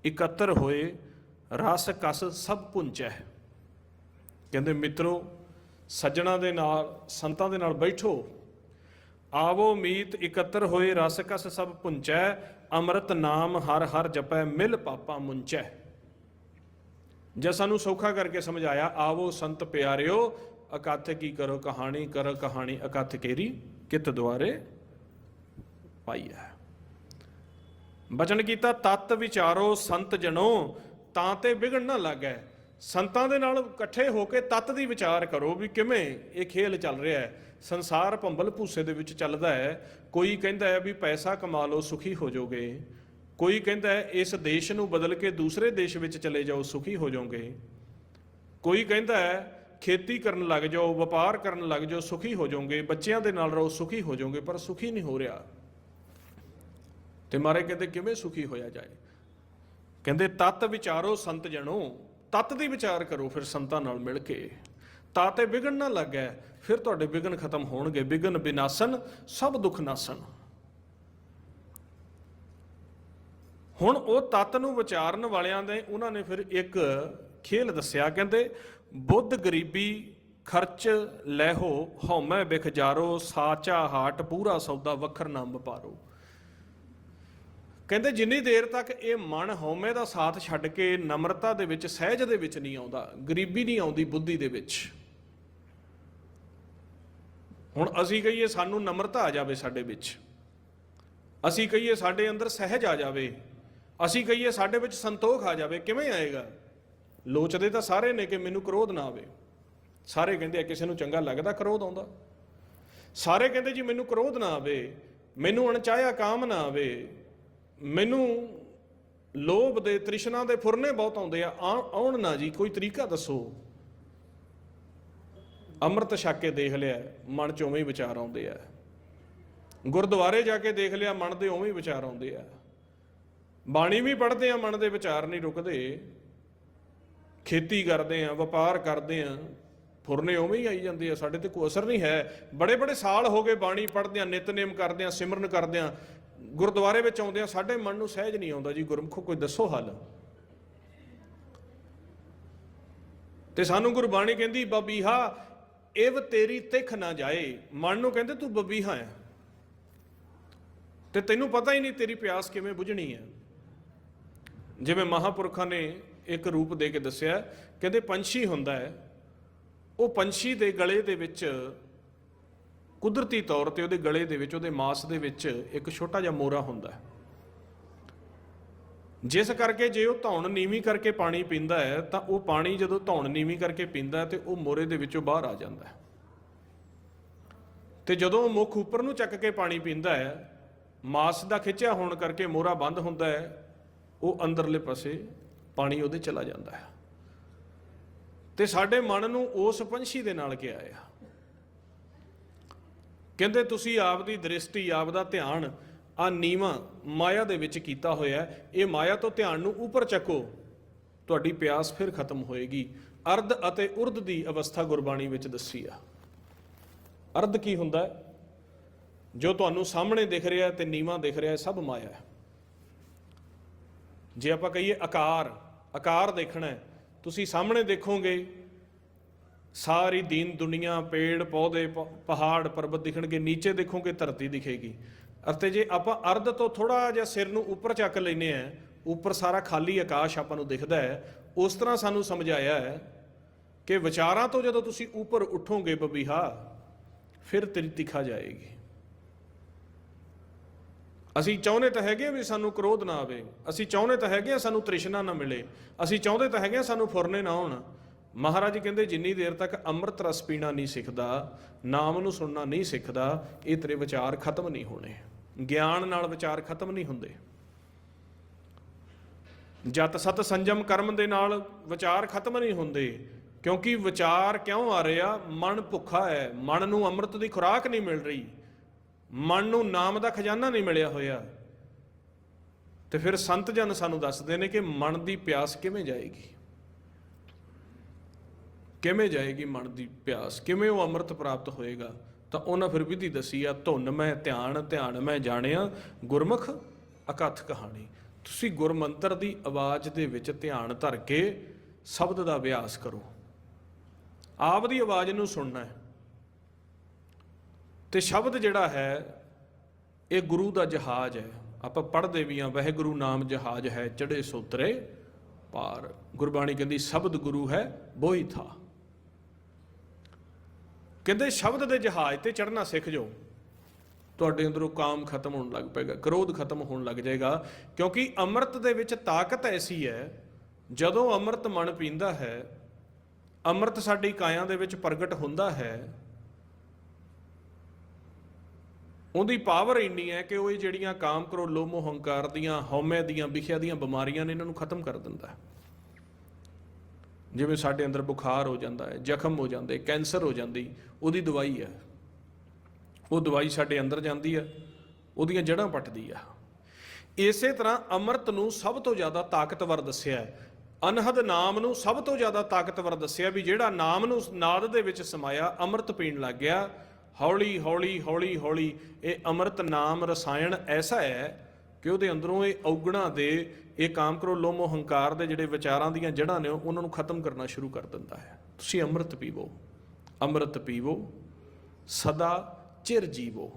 ਇਕੱਤਰ ਹੋਏ, ਰਸ ਕਸ ਸਭ ਪੁੰਚੈ ਕਹਿੰਦੇ ਮਿੱਤਰੋ, ਸੱਜਣਾਂ ਦੇ ਨਾਲ, ਸੰਤਾਂ ਦੇ ਨਾਲ ਬੈਠੋ। ਆਵੋ ਮੀਤ ਇਕੱਤਰ ਹੋਏ ਰਸ ਕਸ ਸਭ ਪੁੰਚੈ, ਅੰਮ੍ਰਿਤ ਨਾਮ ਹਰ ਹਰ ਜਪੈ, ਮਿਲ ਪਾਪਾ ਮੁੰਚੈ। ਜੇ ਸਾਨੂੰ ਸੌਖਾ ਕਰਕੇ ਸਮਝਾਇਆ, ਆਵੋ ਸੰਤ ਪਿਆਰਿਓ, ਅਕਥ ਕੀ ਕਰੋ ਕਹਾਣੀ, ਕਰ ਕਹਾਣੀ, ਅਕਥ ਕੇਰੀ ਕਿਤ ਦੁਆਰੇ ਪਾਈ ਹੈ ਬਚਨ ਕੀਤਾ, ਤਤ ਵਿਚਾਰੋ ਸੰਤ ਜਨੋ, ਤਾਂ ਤੇ ਵਿਗੜ ਨਾ ਲੱਗੈ। ਸੰਤਾਂ ਦੇ ਨਾਲ ਇਕੱਠੇ ਹੋ ਕੇ ਤਤ ਦੀ ਵਿਚਾਰ ਕਰੋ ਵੀ ਕਿਵੇਂ ਇਹ ਖੇਲ ਚੱਲ ਰਿਹਾ ਹੈ। ਸੰਸਾਰ ਭੰਬਲ ਭੂਸੇ ਦੇ ਵਿੱਚ ਚੱਲਦਾ ਹੈ, ਕੋਈ ਕਹਿੰਦਾ ਹੈ ਵੀ ਪੈਸਾ ਕਮਾ ਲਓ, ਸੁਖੀ ਹੋ ਜਾਓਗੇ। ਕੋਈ ਕਹਿੰਦਾ ਹੈ, ਇਸ ਦੇਸ਼ ਨੂੰ ਬਦਲ ਕੇ ਦੂਸਰੇ ਦੇਸ਼ ਵਿੱਚ ਚਲੇ ਜਾਓ, ਸੁਖੀ ਹੋ ਜਾਓਗੇ। ਕੋਈ ਕਹਿੰਦਾ ਹੈ, ਖੇਤੀ ਕਰਨ ਲੱਗ ਜਾਓ, ਵਪਾਰ ਕਰਨ ਲੱਗ ਜਾਓ, ਸੁਖੀ ਹੋ ਜਾਓਗੇ। ਬੱਚਿਆਂ ਦੇ ਨਾਲ ਰਹੋ, ਸੁਖੀ ਹੋ ਜਾਓਗੇ, ਪਰ ਸੁਖੀ ਨਹੀਂ ਹੋ ਰਿਹਾ। ਤੇ ਮਾਰੇ ਕਹਿੰਦੇ, ਕਿਵੇਂ ਸੁਖੀ ਹੋਇਆ ਜਾਏ? ਕਹਿੰਦੇ, ਤਤ ਵਿਚਾਰੋ ਸੰਤ ਜਣੋ, ਤਤ ਦੀ ਵਿਚਾਰ ਕਰੋ, ਫਿਰ ਸੰਤਾਂ ਨਾਲ ਮਿਲ ਕੇ। ਤਾ ਤੇ ਵਿਗਣ ਨਾ ਲੱਗੈ, ਫਿਰ ਤੁਹਾਡੇ ਵਿਗਨ ਖਤਮ ਹੋਣਗੇ। ਵਿਗਨ ਬਿਨਾਸਨ, ਸਭ ਦੁੱਖ ਨਾਸਨ। ਹੁਣ ਉਹ ਤਤ ਨੂੰ ਵਿਚਾਰਨ ਵਾਲਿਆਂ ਦੇ, ਉਹਨਾਂ ਨੇ ਫਿਰ ਇੱਕ ਖੇਲ ਦੱਸਿਆ, ਕਹਿੰਦੇ, ਬੁੱਧ ਗਰੀਬੀ ਖਰਚ ਲੈਹੋ, ਹਉਮੈ ਵਿਖ ਜਾਰੋ, ਸਾਚਾ ਹਾਟ ਪੂਰਾ ਸੌਦਾ ਵਖਰ ਨਾਮ ਵਪਾਰੋ ਕਹਿੰਦੇ, ਜਿੰਨੀ ਦੇਰ ਤੱਕ ਇਹ ਮਨ ਹਉਮੈ ਦਾ ਸਾਥ ਛੱਡ ਕੇ ਨਮਰਤਾ ਦੇ ਵਿੱਚ, ਸਹਿਜ ਦੇ ਵਿੱਚ ਨਹੀਂ ਆਉਂਦਾ, ਗਰੀਬੀ ਨਹੀਂ ਆਉਂਦੀ ਬੁੱਧੀ ਦੇ ਵਿੱਚ। ਹੁਣ ਅਸੀਂ ਕਹੀਏ ਸਾਨੂੰ ਨਮਰਤਾ ਆ ਜਾਵੇ ਸਾਡੇ ਵਿੱਚ। ਅਸੀਂ ਕਹੀਏ ਸਾਡੇ ਅੰਦਰ ਸਹਿਜ ਆ ਜਾਵੇ। ਅਸੀਂ ਕਹੀਏ ਸਾਡੇ ਵਿੱਚ ਸੰਤੋਖ ਆ ਜਾਵੇ। ਕਿਵੇਂ ਆਏਗਾ? ਲੋਚਦੇ ਤਾਂ ਸਾਰੇ ਨੇ ਕਿ ਮੈਨੂੰ ਕ੍ਰੋਧ ਨਾ ਆਵੇ। ਸਾਰੇ ਕਹਿੰਦੇ ਆ, ਕਿਸੇ ਨੂੰ ਚੰਗਾ ਲੱਗਦਾ ਕ੍ਰੋਧ ਆਉਂਦਾ। ਸਾਰੇ ਕਹਿੰਦੇ ਜੀ, ਮੈਨੂੰ ਕ੍ਰੋਧ ਨਾ ਆਵੇ। ਮੈਨੂੰ ਅਣਚਾਹਿਆ ਕਾਮ ਨਾ ਆਵੇ। ਮੈਨੂੰ ਲੋਭ ਦੇ ਤ੍ਰਿਸ਼ਨਾ ਦੇ ਫੁਰਨੇ ਬਹੁਤ ਆਉਂਦੇ ਆ। ਆਉਣ ਆਉਣ ਨਾ ਜੀ, ਕੋਈ ਤਰੀਕਾ ਦੱਸੋ। ਅੰਮ੍ਰਿਤ ਛਕ ਕੇ ਦੇਖ ਲਿਆ, ਮਨ 'ਚ ਉਵੇਂ ਹੀ ਵਿਚਾਰ ਆਉਂਦੇ ਆ। ਗੁਰਦੁਆਰੇ ਜਾ ਕੇ ਦੇਖ ਲਿਆ, ਮਨ ਦੇ ਉਵੇਂ ਹੀ ਵਿਚਾਰ ਆਉਂਦੇ ਆ। ਬਾਣੀ ਵੀ ਪੜ੍ਹਦੇ ਆ, ਮਨ ਦੇ ਵਿਚਾਰ ਨਹੀਂ ਰੁਕਦੇ। ਖੇਤੀ ਕਰਦੇ ਆ, ਵਪਾਰ ਕਰਦੇ ਆ, ਫੁਰਨੇ ਉਵੇਂ ਹੀ ਆਈ ਜਾਂਦੇ ਆ। ਸਾਡੇ ਤੇ ਕੋਈ ਅਸਰ ਨਹੀਂ ਹੈ। ਬੜੇ ਬੜੇ ਸਾਲ ਹੋ ਗਏ ਬਾਣੀ ਪੜ੍ਹਦੇ ਆ, ਨਿਤਨੇਮ ਕਰਦੇ ਆ, ਸਿਮਰਨ ਕਰਦੇ ਆ। ਗੁਰਦੁਆਰੇ ਵਿੱਚ ਆਉਂਦੇ ਆ, ਸਾਡੇ ਮਨ ਨੂੰ ਸਹਿਜ ਨਹੀਂ ਆਉਂਦਾ ਜੀ। ਗੁਰਮੁਖੋ, ਕੋਈ ਦੱਸੋ ਹੱਲ? ਤੇ ਸਾਨੂੰ ਗੁਰਬਾਣੀ ਕਹਿੰਦੀ ਬਬੀਹਾ ਇਵ ਤੇਰੀ ਤਿੱਖ ਨਾ ਜਾਏ। ਮਨ ਨੂੰ ਕਹਿੰਦੇ ਤੂੰ ਬਬੀਹਾ ਹੈ ਤੇ ਤੈਨੂੰ ਪਤਾ ਹੀ ਨਹੀਂ ਤੇਰੀ ਪਿਆਸ ਕਿਵੇਂ ਬੁਝਣੀ ਹੈ ਜਿਵੇਂ ਮਹਾਪੁਰਖਾਂ ਨੇ ਇੱਕ ਰੂਪ ਦੇ ਕੇ ਦੱਸਿਆ, ਕਹਿੰਦੇ ਪੰਛੀ ਹੁੰਦਾ ਹੈ ਉਹ ਪੰਛੀ ਦੇ ਗਲੇ ਦੇ ਵਿੱਚ ਕੁਦਰਤੀ ਤੌਰ ਤੇ ਉਹਦੇ ਗਲੇ ਦੇ ਵਿੱਚ, ਉਹਦੇ ਮਾਸ ਦੇ ਵਿੱਚ ਇੱਕ ਛੋਟਾ ਜਿਹਾ ਮੋਰਾ ਹੁੰਦਾ ਹੈ ਜਿਸ ਕਰਕੇ ਜੇ ਉਹ ਧੌਣ ਨੀਵੀਂ ਕਰਕੇ ਪਾਣੀ ਪੀਂਦਾ ਹੈ, ਤਾਂ ਉਹ ਪਾਣੀ ਜਦੋਂ ਧੌਣ ਨੀਵੀਂ ਕਰਕੇ ਪੀਂਦਾ ਹੈ ਤੇ ਉਹ ਮੋਰੇ ਦੇ ਵਿੱਚੋਂ ਬਾਹਰ ਆ ਜਾਂਦਾ ਹੈ। ਤੇ ਜਦੋਂ ਉਹ ਮੁੱਖ ਉੱਪਰ ਨੂੰ ਚੱਕ ਕੇ ਪਾਣੀ ਪੀਂਦਾ ਹੈ, ਮਾਸ ਦਾ ਖਿੱਚਿਆ ਹੋਣ ਕਰਕੇ ਮੋਰਾ ਬੰਦ ਹੁੰਦਾ ਹੈ, ਉਹ ਅੰਦਰਲੇ ਪਾਸੇ ਪਾਣੀ ਉਹਦੇ ਚਲਾ ਜਾਂਦਾ ਹੈ। ਤੇ ਸਾਡੇ ਮਨ ਨੂੰ ਉਸ ਪੰਛੀ ਦੇ ਨਾਲ ਕਿਹਾ ਆ। ਕਹਿੰਦੇ, ਤੁਸੀਂ ਆਪ ਦੀ ਦ੍ਰਿਸ਼ਟੀ, ਆਪ ਦਾ ਧਿਆਨ ਆ ਨੀਵਾ ਮਾਇਆ ਦੇ ਵਿੱਚ ਕੀਤਾ ਹੋਇਆ ਇਹ ਮਾਇਆ ਤੋਂ ਧਿਆਨ ਨੂੰ ਉੱਪਰ ਚੱਕੋ, ਤੁਹਾਡੀ ਪਿਆਸ ਫਿਰ ਖਤਮ ਹੋਏਗੀ। ਅਰਧ ਅਤੇ ਉਰਧ ਦੀ ਅਵਸਥਾ ਗੁਰਬਾਣੀ ਵਿੱਚ ਦੱਸੀ ਆ। ਅਰਧ ਕੀ ਹੁੰਦਾ ਹੈ? ਜੋ ਤੁਹਾਨੂੰ ਸਾਹਮਣੇ ਦਿਖ ਰਿਹਾ ਤੇ ਨੀਵਾ ਦਿਖ ਰਿਹਾ ਸਭ ਮਾਇਆ ਹੈ। ਜੇ ਆਪਾਂ ਕਹੀਏ ਆਕਾਰ ਆਕਾਰ ਦੇਖਣਾ ਹੈ, ਤੁਸੀਂ ਸਾਹਮਣੇ ਦੇਖੋਗੇ, ਸਾਰੀ ਦੀਨ ਦੁਨੀਆ, ਪੇੜ, ਪੌਦੇ ਪਹਾੜ, ਪਰਬਤ ਦਿਖਣਗੇ, ਨੀਚੇ ਦੇਖੋਗੇ, ਧਰਤੀ ਦਿਖੇਗੀ। ਅਤੇ ਜੇ ਆਪਾਂ ਅਰਧ ਤੋਂ ਥੋੜਾ ਜਿਹਾ ਸਿਰ ਨੂੰ ਉੱਪਰ ਚੱਕ ਲੈਨੇ ਆ, ਉੱਪਰ ਸਾਰਾ ਖਾਲੀ ਆਕਾਸ਼ ਆਪਾਂ ਨੂੰ ਦਿਖਦਾ ਹੈ, ਉਸ ਤਰ੍ਹਾਂ ਸਾਨੂੰ ਸਮਝਾਇਆ ਹੈ ਕਿ ਵਿਚਾਰਾਂ ਤੋਂ ਜਦੋਂ ਤੁਸੀਂ ਉੱਪਰ ਉਠੋਗੇ ਬਬੀਹਾ, ਫਿਰ ਤੇਰੀ ਤਿੱਖਾ ਜਾਏਗੀ। ਅਸੀਂ ਚਾਹੁੰਦੇ ਤਾਂ ਹੈਗੇ ਆ ਵੀ ਸਾਨੂੰ ਕ੍ਰੋਧ ਨਾ ਆਵੇ, ਅਸੀਂ ਚਾਹੁੰਦੇ ਤਾਂ ਹੈਗੇ ਆ ਸਾਨੂੰ ਤ੍ਰਿਸ਼ਨਾ ਨਾ ਮਿਲੇ, ਅਸੀਂ ਚਾਹੁੰਦੇ ਤਾਂ ਹੈਗੇ ਆ ਸਾਨੂੰ ਫੁਰਨੇ ਨਾ ਹੋਣ। ਮਹਾਰਾਜ ਕਹਿੰਦੇ ਜਿੰਨੀ ਦੇਰ ਤੱਕ ਅੰਮ੍ਰਿਤ ਰਸ ਪੀਣਾ ਨਹੀਂ ਸਿੱਖਦਾ, ਨਾਮ ਨੂੰ ਸੁਣਨਾ ਨਹੀਂ ਸਿੱਖਦਾ, ਇਹ ਤੇਰੇ ਵਿਚਾਰ ਖਤਮ ਨਹੀਂ ਹੋਣੇ। ਗਿਆਨ ਨਾਲ ਵਿਚਾਰ ਖਤਮ ਨਹੀਂ ਹੁੰਦੇ। ਜਤ ਸਤ ਸੰਜਮ ਕਰਮ ਦੇ ਨਾਲ ਵਿਚਾਰ ਖਤਮ ਨਹੀਂ ਹੁੰਦੇ, ਕਿਉਂਕਿ ਵਿਚਾਰ ਕਿਉਂ ਆ ਰਿਹਾ? ਮਨ ਭੁੱਖਾ ਹੈ, ਮਨ ਨੂੰ ਅੰਮ੍ਰਿਤ ਦੀ ਖੁਰਾਕ ਨਹੀਂ ਮਿਲ ਰਹੀ, ਮਨ ਨੂੰ ਨਾਮ ਦਾ ਖਜ਼ਾਨਾ ਨਹੀਂ ਮਿਲਿਆ ਹੋਇਆ। ਤੇ ਫਿਰ ਸੰਤ ਜਨ ਸਾਨੂੰ ਦੱਸਦੇ ਨੇ ਕਿ ਮਨ ਦੀ ਪਿਆਸ ਕਿਵੇਂ ਜਾਏਗੀ? ਕਿਵੇਂ ਜਾਏਗੀ ਮਨ ਦੀ ਪਿਆਸ? ਕਿਵੇਂ ਉਹ ਅੰਮ੍ਰਿਤ ਪ੍ਰਾਪਤ ਹੋਏਗਾ? ਤਾਂ ਉਹਨਾਂ ਫਿਰ ਵਿਧੀ ਦੱਸੀ ਆ, ਧੁੰਨ ਮੈਂ ਧਿਆਨ ਧਿਆਨ ਮੈਂ ਜਾਣਿਆ, ਗੁਰਮੁਖ ਅਕਥ ਕਹਾਣੀ। ਤੁਸੀਂ ਗੁਰਮੰਤਰ ਦੀ ਆਵਾਜ਼ ਦੇ ਵਿੱਚ ਧਿਆਨ ਧਰ ਕੇ ਸ਼ਬਦ ਦਾ ਅਭਿਆਸ ਕਰੋ। ਆਪ ਦੀ ਆਵਾਜ਼ ਨੂੰ ਸੁਣਨਾ ਹੈ। ਤੇ ਸ਼ਬਦ ਜਿਹੜਾ ਹੈ, ਇਹ ਗੁਰੂ ਦਾ ਜਹਾਜ਼ ਹੈ। ਆਪਾਂ ਪੜ੍ਹਦੇ ਵੀ ਆ ਵਾਹਿਗੁਰੂ ਨਾਮ ਜਹਾਜ਼ ਹੈ ਚੜੇ ਸੋਤਰੇ ਪਾਰ। ਗੁਰਬਾਣੀ ਕਹਿੰਦੀ, ਸ਼ਬਦ ਗੁਰੂ ਹੈ ਬੋਈ ਥਾ। ਕਹਿੰਦੇ ਸ਼ਬਦ ਦੇ ਜਹਾਜ਼ ਤੇ ਚੜਨਾ ਸਿੱਖ ਜਾਓ। ਤੁਹਾਡੇ ਅੰਦਰੋਂ ਕਾਮ ਖਤਮ ਹੋਣ ਲੱਗ ਪਏਗਾ, ਕ੍ਰੋਧ ਖਤਮ ਹੋਣ ਲੱਗ ਜਾਏਗਾ, ਕਿਉਂਕਿ ਅੰਮ੍ਰਿਤ ਦੇ ਵਿੱਚ ਤਾਕਤ ਐਸੀ ਹੈ, ਜਦੋਂ ਅੰਮ੍ਰਿਤ ਮਨ ਪੀਂਦਾ ਹੈ, ਅੰਮ੍ਰਿਤ ਸਾਡੀ ਕਾਇਆ ਦੇ ਵਿੱਚ ਪ੍ਰਗਟ ਹੁੰਦਾ ਹੈ, ਉਹਦੀ ਪਾਵਰ ਇੰਨੀ ਹੈ ਕਿ ਉਹ ਇਹ ਜਿਹੜੀਆਂ ਕਾਮ ਕਰੋ ਲੋਮੋ ਹੰਕਾਰ ਦੀਆਂ, ਹਉਮੈ ਦੀਆਂ, ਵਿਖਿਆ ਦੀਆਂ ਬਿਮਾਰੀਆਂ ਨੇ ਇਹਨਾਂ ਨੂੰ ਖਤਮ ਕਰ ਦਿੰਦਾ ਹੈ। ਜਿਵੇਂ ਸਾਡੇ ਅੰਦਰ ਬੁਖਾਰ ਹੋ ਜਾਂਦਾ ਹੈ, ਜ਼ਖਮ ਹੋ ਜਾਂਦੇ, ਕੈਂਸਰ ਹੋ ਜਾਂਦੀ, ਉਹਦੀ ਦਵਾਈ ਹੈ। ਉਹ ਦਵਾਈ ਸਾਡੇ ਅੰਦਰ ਜਾਂਦੀ ਹੈ, ਉਹਦੀਆਂ ਜੜ੍ਹਾਂ ਪੱਟਦੀ ਆ ਇਸੇ ਤਰ੍ਹਾਂ ਅੰਮ੍ਰਿਤ ਨੂੰ ਸਭ ਤੋਂ ਜ਼ਿਆਦਾ ਤਾਕਤਵਰ ਦੱਸਿਆ ਹੈ। ਅਨਹਦ ਨਾਮ ਨੂੰ ਸਭ ਤੋਂ ਜ਼ਿਆਦਾ ਤਾਕਤਵਰ ਦੱਸਿਆ ਵੀ ਜਿਹੜਾ ਨਾਮ ਨੂੰ ਨਾਦ ਦੇ ਵਿੱਚ ਸਮਾਇਆ, ਅੰਮ੍ਰਿਤ ਪੀਣ ਲੱਗ ਗਿਆ, ਹੌਲੀ ਹੌਲੀ ਹੌਲੀ ਹੌਲੀ ਇਹ ਅੰਮ੍ਰਿਤ ਨਾਮ ਰਸਾਇਣ ਐਸਾ ਹੈ ਕਿ ਉਹਦੇ ਅੰਦਰੋਂ ਇਹ ਔਗਣਾ ਦੇ ਇਹ ਕਾਮ ਕਰੋ, ਲੋਮੋ ਹੰਕਾਰ ਦੇ ਜਿਹੜੇ ਵਿਚਾਰਾਂ ਦੀਆਂ ਜੜ੍ਹਾਂ ਨੇ, ਉਹਨਾਂ ਨੂੰ ਖਤਮ ਕਰਨਾ ਸ਼ੁਰੂ ਕਰ ਦਿੰਦਾ ਹੈ। ਤੁਸੀਂ ਅੰਮ੍ਰਿਤ ਪੀਵੋ। ਅੰਮ੍ਰਿਤ ਪੀਵੋ। ਸਦਾ ਚਿਰ ਜੀਵੋ।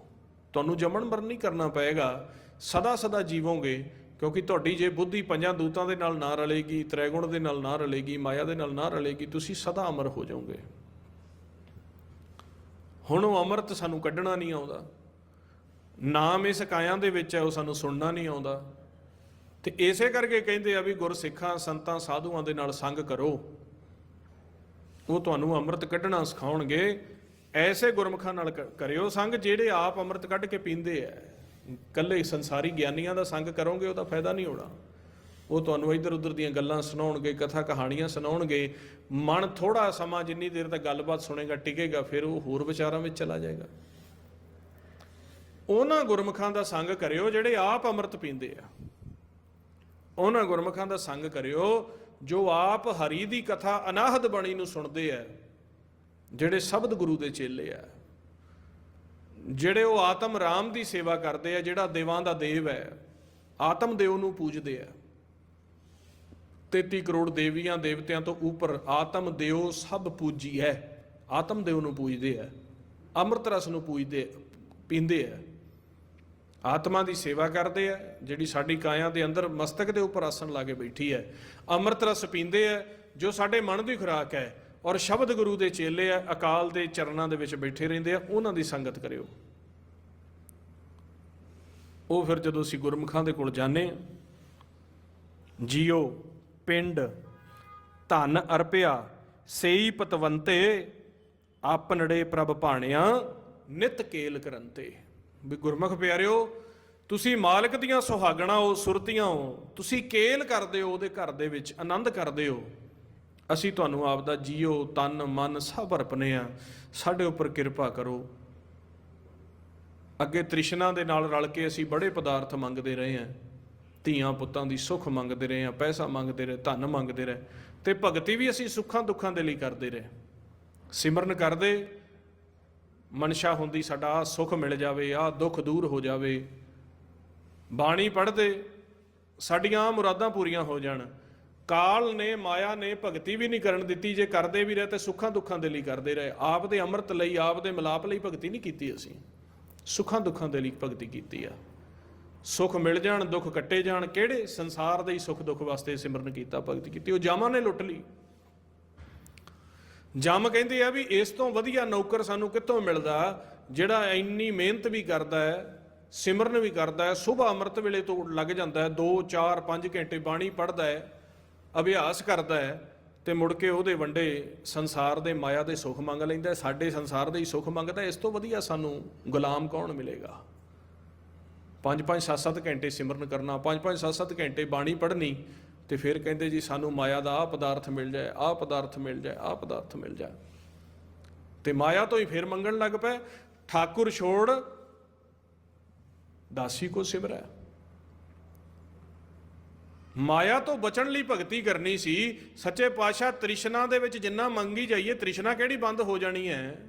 ਤੁਹਾਨੂੰ ਜਮਣ ਮਰਨ ਨਹੀਂ ਕਰਨਾ ਪਏਗਾ। ਸਦਾ ਸਦਾ ਜੀਵੋਗੇ, ਕਿਉਂਕਿ ਤੁਹਾਡੀ ਜੇ ਬੁੱਧੀ ਪੰਜਾਂ ਦੂਤਾਂ ਦੇ ਨਾਲ ਨਾ ਰਲੇਗੀ, ਤ੍ਰੈਗੁਣ ਦੇ ਨਾਲ ਨਾ ਰਲੇਗੀ, ਮਾਇਆ ਦੇ ਨਾਲ ਨਾ ਰਲੇਗੀ, ਤੁਸੀਂ ਸਦਾ ਅਮਰ ਹੋ ਜਾਓਗੇ। ਹੁਣ ਉਹ ਅੰਮ੍ਰਿਤ ਸਾਨੂੰ ਕੱਢਣਾ ਨਹੀਂ ਆਉਂਦਾ। ਨਾਮ ਇਸ ਕਾਇਆਂ ਦੇ ਵਿੱਚ ਹੈ, ਉਹ ਸਾਨੂੰ ਸੁਣਨਾ ਨਹੀਂ ਆਉਂਦਾ। ਤੇ ਇਸੇ ਕਰਕੇ ਕਹਿੰਦੇ ਆ ਵੀ ਗੁਰਸਿੱਖਾਂ, ਸੰਤਾਂ, ਸਾਧੂਆਂ ਦੇ ਨਾਲ ਸੰਗ ਕਰੋ। ਉਹ ਤੁਹਾਨੂੰ ਅੰਮ੍ਰਿਤ ਕੱਢਣਾ ਸਿਖਾਉਣਗੇ। ਐਸੇ ਗੁਰਮਖਾਂ ਨਾਲ ਕ- ਕਰਿਓ ਸੰਗ ਜਿਹੜੇ ਆਪ ਅੰਮ੍ਰਿਤ ਕੱਢ ਕੇ ਪੀਂਦੇ ਐ। ਕੱਲੇ ਸੰਸਾਰੀ ਗਿਆਨੀਆਂ ਦਾ ਸੰਗ ਕਰੋਗੇ, ਉਹਦਾ ਫਾਇਦਾ ਨਹੀਂ ਹੋਣਾ। ਉਹ ਤੁਹਾਨੂੰ ਇੱਧਰ ਉੱਧਰ ਦੀਆਂ ਗੱਲਾਂ ਸੁਣਾਉਣਗੇ ਕਥਾ ਕਹਾਣੀਆਂ ਸੁਣਾਉਣਗੇ। ਮਨ ਥੋੜਾ ਸਮਾਂ ਜਿੰਨੀ ਦੇਰ ਤੱਕ ਗੱਲਬਾਤ ਸੁਣੇਗਾ, ਟਿਕੇਗਾ, ਫਿਰ ਉਹ ਹੋਰ ਵਿਚਾਰਾਂ ਵਿੱਚ ਚਲਾ ਜਾਏਗਾ। ਉਹਨਾਂ ਗੁਰਮਖਾਂ ਦਾ ਸੰਗ ਕਰਿਓ ਜਿਹੜੇ ਆਪ ਅੰਮ੍ਰਿਤ ਪੀਂਦੇ ਆ। ਉਹਨਾਂ ਗੁਰਮਖਾਂ ਦਾ ਸੰਗ ਕਰਿਓ, ਜੋ ਆਪ ਹਰੀ ਦੀ ਕਥਾ ਅਨਾਹਦ ਬਾਣੀ ਨੂੰ ਸੁਣਦੇ ਆ ਜਿਹੜੇ ਸ਼ਬਦ ਗੁਰੂ ਦੇ ਚੇਲੇ ਆ ਜਿਹੜੇ ਉਹ ਆਤਮ ਰਾਮ ਦੀ ਸੇਵਾ ਕਰਦੇ ਆ ਜਿਹੜਾ ਦੇਵਾਂ ਦਾ ਦੇਵ ਹੈ ਆਤਮ ਦੇਵ ਨੂੰ ਪੂਜਦੇ ਆ 33 ਕਰੋੜ ਦੇਵੀਆਂ ਦੇਵਤਿਆਂ ਤੋਂ ਉੱਪਰ ਆਤਮ ਦੇਵ ਸਭ ਪੂਜੀ ਹੈ ਆਤਮ ਦੇਵ ਨੂੰ ਪੂਜਦੇ ਆ ਅੰਮ੍ਰਿਤ ਰਸ ਨੂੰ ਪੂਜਦੇ, ਪੀਂਦੇ ਆ ਆਤਮਾ ਦੀ ਸੇਵਾ ਕਰਦੇ ਆ, ਜਿਹੜੀ ਸਾਡੀ ਕਾਇਆ ਦੇ ਅੰਦਰ ਮਸਤਕ ਦੇ ਉੱਪਰ ਆਸਣ ਲਾ ਕੇ ਬੈਠੀ ਹੈ। ਅੰਮ੍ਰਿਤ ਰਸ ਪੀਂਦੇ ਆ, ਜੋ ਸਾਡੇ ਮਨ ਦੀ ਖੁਰਾਕ ਹੈ, ਔਰ ਸ਼ਬਦ ਗੁਰੂ ਦੇ ਚੇਲੇ ਆ, ਅਕਾਲ ਦੇ ਚਰਨਾਂ ਦੇ ਵਿੱਚ ਬੈਠੇ ਰਹਿੰਦੇ ਆ, ਉਹਨਾਂ ਦੀ ਸੰਗਤ ਕਰਿਓ। ਉਹ ਫਿਰ ਜਦੋਂ ਅਸੀਂ ਗੁਰਮੁਖਾਂ ਦੇ ਕੋਲ ਜਾਂਦੇ ਹਾਂ ਜੀਓ, ਪਿੰਡ, ਧਨ ਅਰਪਿਆ, ਸੇਈ ਪਤਵੰਤੇ ਆਪਨੜੇ ਪ੍ਰਭ ਭਾਣਿਆ, ਨਿਤ ਕੇਲ ਕਰੰਤੇ। ਵੀ ਗੁਰਮੁਖ ਪਿਆਰਿਓ, ਤੁਸੀਂ ਮਾਲਕ ਦੀਆਂ ਸੁਹਾਗਣਾ ਹੋ, ਸੁਰਤੀਆਂ ਹੋ, ਤੁਸੀਂ ਕੇਲ ਕਰਦੇ ਹੋ, ਉਹਦੇ ਘਰ ਦੇ ਵਿੱਚ ਆਨੰਦ ਕਰਦੇ ਹੋ। ਅਸੀਂ ਤੁਹਾਨੂੰ ਆਪ ਦਾ ਜੀਓ, ਤਨ, ਮਨ ਸਭ ਅਰਪਨੇ ਆ ਸਾਡੇ ਉੱਪਰ ਕਿਰਪਾ ਕਰੋ। ਅੱਗੇ ਤ੍ਰਿਸ਼ਨਾ ਦੇ ਨਾਲ ਰਲ ਕੇ ਅਸੀਂ ਬੜੇ ਪਦਾਰਥ ਮੰਗਦੇ ਰਹੇ ਹਾਂ। ਧੀਆਂ ਪੁੱਤਾਂ ਦੀ ਸੁੱਖ ਮੰਗਦੇ ਰਹੇ ਹਾਂ, ਪੈਸਾ ਮੰਗਦੇ ਰਹੇ, ਧਨ ਮੰਗਦੇ ਰਹੇ। ਤੇ ਭਗਤੀ ਵੀ ਅਸੀਂ ਸੁੱਖਾਂ ਦੁੱਖਾਂ ਦੇ ਲਈ ਕਰਦੇ ਰਹੇ। ਸਿਮਰਨ ਕਰਦੇ ਮਨਸ਼ਾ ਹੁੰਦੀ ਸਾਡਾ ਆਹ ਸੁੱਖ ਮਿਲ ਜਾਵੇ, ਆਹ ਦੁੱਖ ਦੂਰ ਹੋ ਜਾਵੇ। ਬਾਣੀ ਪੜ੍ਹਦੇ, ਸਾਡੀਆਂ ਆਹ ਮੁਰਾਦਾਂ ਪੂਰੀਆਂ ਹੋ ਜਾਣ। ਕਾਲ ਨੇ, ਮਾਇਆ ਨੇ ਭਗਤੀ ਵੀ ਨਹੀਂ ਕਰਨ ਦਿੱਤੀ, ਜੇ ਕਰਦੇ ਵੀ ਰਹੇ ਤੇ ਸੁੱਖਾਂ ਦੁੱਖਾਂ ਦੇ ਲਈ ਕਰਦੇ ਰਹੇ। ਆਪ ਦੇ ਅੰਮ੍ਰਿਤ ਲਈ, ਆਪ ਦੇ ਮਿਲਾਪ ਲਈ ਭਗਤੀ ਨਹੀਂ ਕੀਤੀ ਅਸੀਂ। ਸੁੱਖਾਂ ਦੁੱਖਾਂ ਦੇ ਲਈ ਭਗਤੀ ਕੀਤੀ ਆ। ਸੁੱਖ ਮਿਲ ਜਾਣ, ਦੁੱਖ ਕੱਟੇ ਜਾਣ, ਕਿਹੜੇ ਸੰਸਾਰ ਦੇ ਹੀ ਸੁੱਖ ਦੁੱਖ ਵਾਸਤੇ ਸਿਮਰਨ ਕੀਤਾ, ਭਗਤੀ ਕੀਤੀ? ਉਹ ਜਾਮਾਂ ਨੇ ਲੁੱਟ ਲਈ। ਜੰਮ ਕਹਿੰਦੇ ਆ ਵੀ ਇਸ ਤੋਂ ਵਧੀਆ ਨੌਕਰ ਸਾਨੂੰ ਕਿੱਥੋਂ ਮਿਲਦਾ? ਜਿਹੜਾ ਇੰਨੀ ਮਿਹਨਤ ਵੀ ਕਰਦਾ ਹੈ, ਸਿਮਰਨ ਵੀ ਕਰਦਾ ਹੈ, ਸਵੇਰ ਅੰਮ੍ਰਿਤ ਵੇਲੇ ਤੋਂ ਲੱਗ ਜਾਂਦਾ ਹੈ 2 4 5 ਘੰਟੇ ਬਾਣੀ ਪੜ੍ਹਦਾ ਹੈ, ਅਭਿਆਸ ਕਰਦਾ ਹੈ ਤੇ ਮੁੜ ਕੇ ਉਹਦੇ ਵੰਡੇ ਸੰਸਾਰ ਦੇ ਮਾਇਆ ਦੇ ਸੁੱਖ ਮੰਗ ਲੈਂਦਾ ਸਾਡੇ ਸੰਸਾਰ ਦੇ ਹੀ ਸੁੱਖ ਮੰਗਦਾ ਇਸ ਤੋਂ ਵਧੀਆ ਸਾਨੂੰ ਗੁਲਾਮ ਕੌਣ ਮਿਲੇਗਾ? 5-5 7-7 ਘੰਟੇ ਸਿਮਰਨ ਕਰਨਾ 5-5 7-7 ਘੰਟੇ ਬਾਣੀ ਪੜ੍ਹਨੀ ਤੇ ਫਿਰ ਕਹਿੰਦੇ ਜੀ ਸਾਨੂੰ ਮਾਇਆ ਦਾ ਆਹ ਪਦਾਰਥ ਮਿਲ ਜਾਏ, ਆਹ ਪਦਾਰਥ ਮਿਲ ਜਾਏ, ਆਹ ਪਦਾਰਥ ਮਿਲ ਜਾਏ। ਤੇ ਮਾਇਆ ਤੋਂ ਹੀ ਫਿਰ ਮੰਗਣ ਲੱਗ ਪਏ। ਠਾਕੁਰ ਛੋੜ, ਦਾਸੀ ਕੋ ਸਿਮਰੈ। ਮਾਇਆ ਤੋਂ ਬਚਣ ਲਈ ਭਗਤੀ ਕਰਨੀ ਸੀ। ਸੱਚੇ ਪਾਤਸ਼ਾਹ ਤ੍ਰਿਸ਼ਨਾ ਦੇ ਵਿੱਚ ਜਿੰਨਾ ਮੰਗੀ ਜਾਈਏ, ਤ੍ਰਿਸ਼ਨਾ ਕਿਹੜੀ ਬੰਦ ਹੋ ਜਾਣੀ ਹੈ?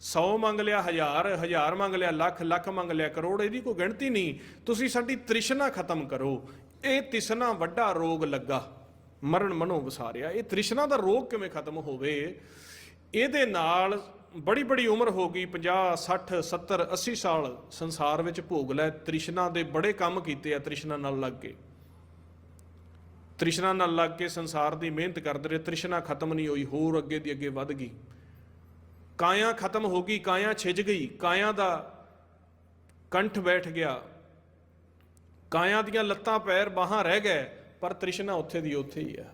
100 ਮੰਗ ਲਿਆ ਹਜ਼ਾਰ ਹਜ਼ਾਰ ਮੰਗ ਲਿਆ ਲੱਖ ਲੱਖ ਮੰਗ ਲਿਆ ਕਰੋੜ, ਇਹਦੀ ਕੋਈ ਗਿਣਤੀ ਨਹੀਂ। ਤੁਸੀਂ ਸਾਡੀ ਤ੍ਰਿਸ਼ਨਾ ਖਤਮ ਕਰੋ। ਇਹ ਤਿਸਨਾ ਵੱਡਾ ਰੋਗ ਲੱਗਾ। ਮਰਨ ਮਨੋ ਵਸਾਰਿਆ। ਇਹ ਤ੍ਰਿਸ਼ਨਾ ਦਾ ਰੋਗ ਕਿਵੇਂ ਖਤਮ ਹੋਵੇ? ਇਹਦੇ ਨਾਲ ਬੜੀ ਬੜੀ ਉਮਰ ਹੋ ਗਈ। 50 60 70 80 ਸਾਲ ਸੰਸਾਰ ਵਿੱਚ ਭੋਗ ਲੈ ਤ੍ਰਿਸ਼ਨਾ ਦੇ ਬੜੇ ਕੰਮ ਕੀਤੇ ਆ ਤ੍ਰਿਸ਼ਨਾ ਨਾਲ ਲੱਗ ਕੇ। ਤ੍ਰਿਸ਼ਨਾ ਨਾਲ ਲੱਗ ਕੇ ਸੰਸਾਰ ਦੀ ਮਿਹਨਤ ਕਰਦੇ ਰਹੇ। ਤ੍ਰਿਸ਼ਨਾ ਖਤਮ ਨਹੀਂ ਹੋਈ, ਹੋਰ ਅੱਗੇ ਦੀ ਅੱਗੇ ਵੱਧ ਗਈ। ਕਾਇਆ ਖਤਮ ਹੋ ਗਈ, ਕਾਇਆ ਛਿਜ ਗਈ। ਕਾਇਆ ਦਾ ਕੰਠ ਬੈਠ ਗਿਆ। ਕਾਇਆ ਦੀਆਂ ਲੱਤਾਂ ਪੈਰ ਬਾਹਾਂ ਰਹਿ ਗਏ, ਪਰ ਤ੍ਰਿਸ਼ਨਾ ਉੱਥੇ ਦੀ ਉੱਥੇ ਹੀ ਆ।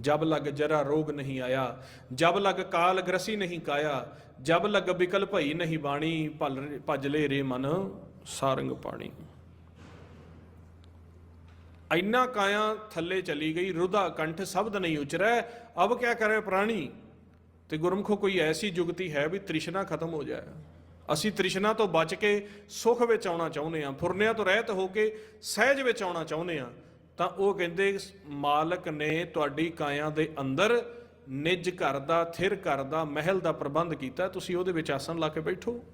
ਜਬ ਲਗ ਜਰਾ ਰੋਗ ਨਹੀਂ ਆਇਆ, ਜਬ ਲਗ ਕਾਲ ਗ੍ਰਸੀ ਨਹੀਂ ਕਾਇਆ, ਜਬ ਲਗ ਬਿਕਲ ਭਈ ਨਹੀਂ ਬਾਣੀ, ਭਲ ਭਜ ਲੈ ਰੇ ਮਨ ਸਾਰੰਗ ਪਾਣੀ। ਇੰਨਾ ਕਾਇਆ ਥੱਲੇ ਚਲੀ ਗਈ ਰੁਦਾ ਕੰਠ ਸ਼ਬਦ ਨਹੀਂ ਉਚਰੈ, ਅਬ ਕਿਆ ਕਰੇ ਪ੍ਰਾਣੀ? ਤੇ ਗੁਰਮਖੋ ਕੋਈ ਐਸੀ ਜੁਗਤੀ ਹੈ ਵੀ ਤ੍ਰਿਸ਼ਨਾ ਖਤਮ ਹੋ ਜਾਏ। ਅਸੀਂ ਤ੍ਰਿਸ਼ਨਾ ਤੋਂ ਬਚ ਕੇ ਸੁਖ ਵਿੱਚ ਆਉਣਾ ਚਾਹੁੰਦੇ ਹਾਂ, ਫੁਰਨਿਆਂ ਤੋਂ ਰਹਿਤ ਹੋ ਕੇ ਸਹਿਜ ਵਿੱਚ ਆਉਣਾ ਚਾਹੁੰਦੇ ਹਾਂ, ਤਾਂ ਉਹ ਕਹਿੰਦੇ, ਮਾਲਕ ਨੇ ਤੁਹਾਡੀ ਕਾਇਆ ਦੇ ਅੰਦਰ ਨਿੱਜ ਘਰ ਦਾ, ਥਿਰ ਘਰ ਦਾ ਮਹਿਲ ਦਾ ਪ੍ਰਬੰਧ ਕੀਤਾ। ਤੁਸੀਂ ਉਹਦੇ ਵਿੱਚ ਆਸਣ ਲਾ ਕੇ ਬੈਠੋ।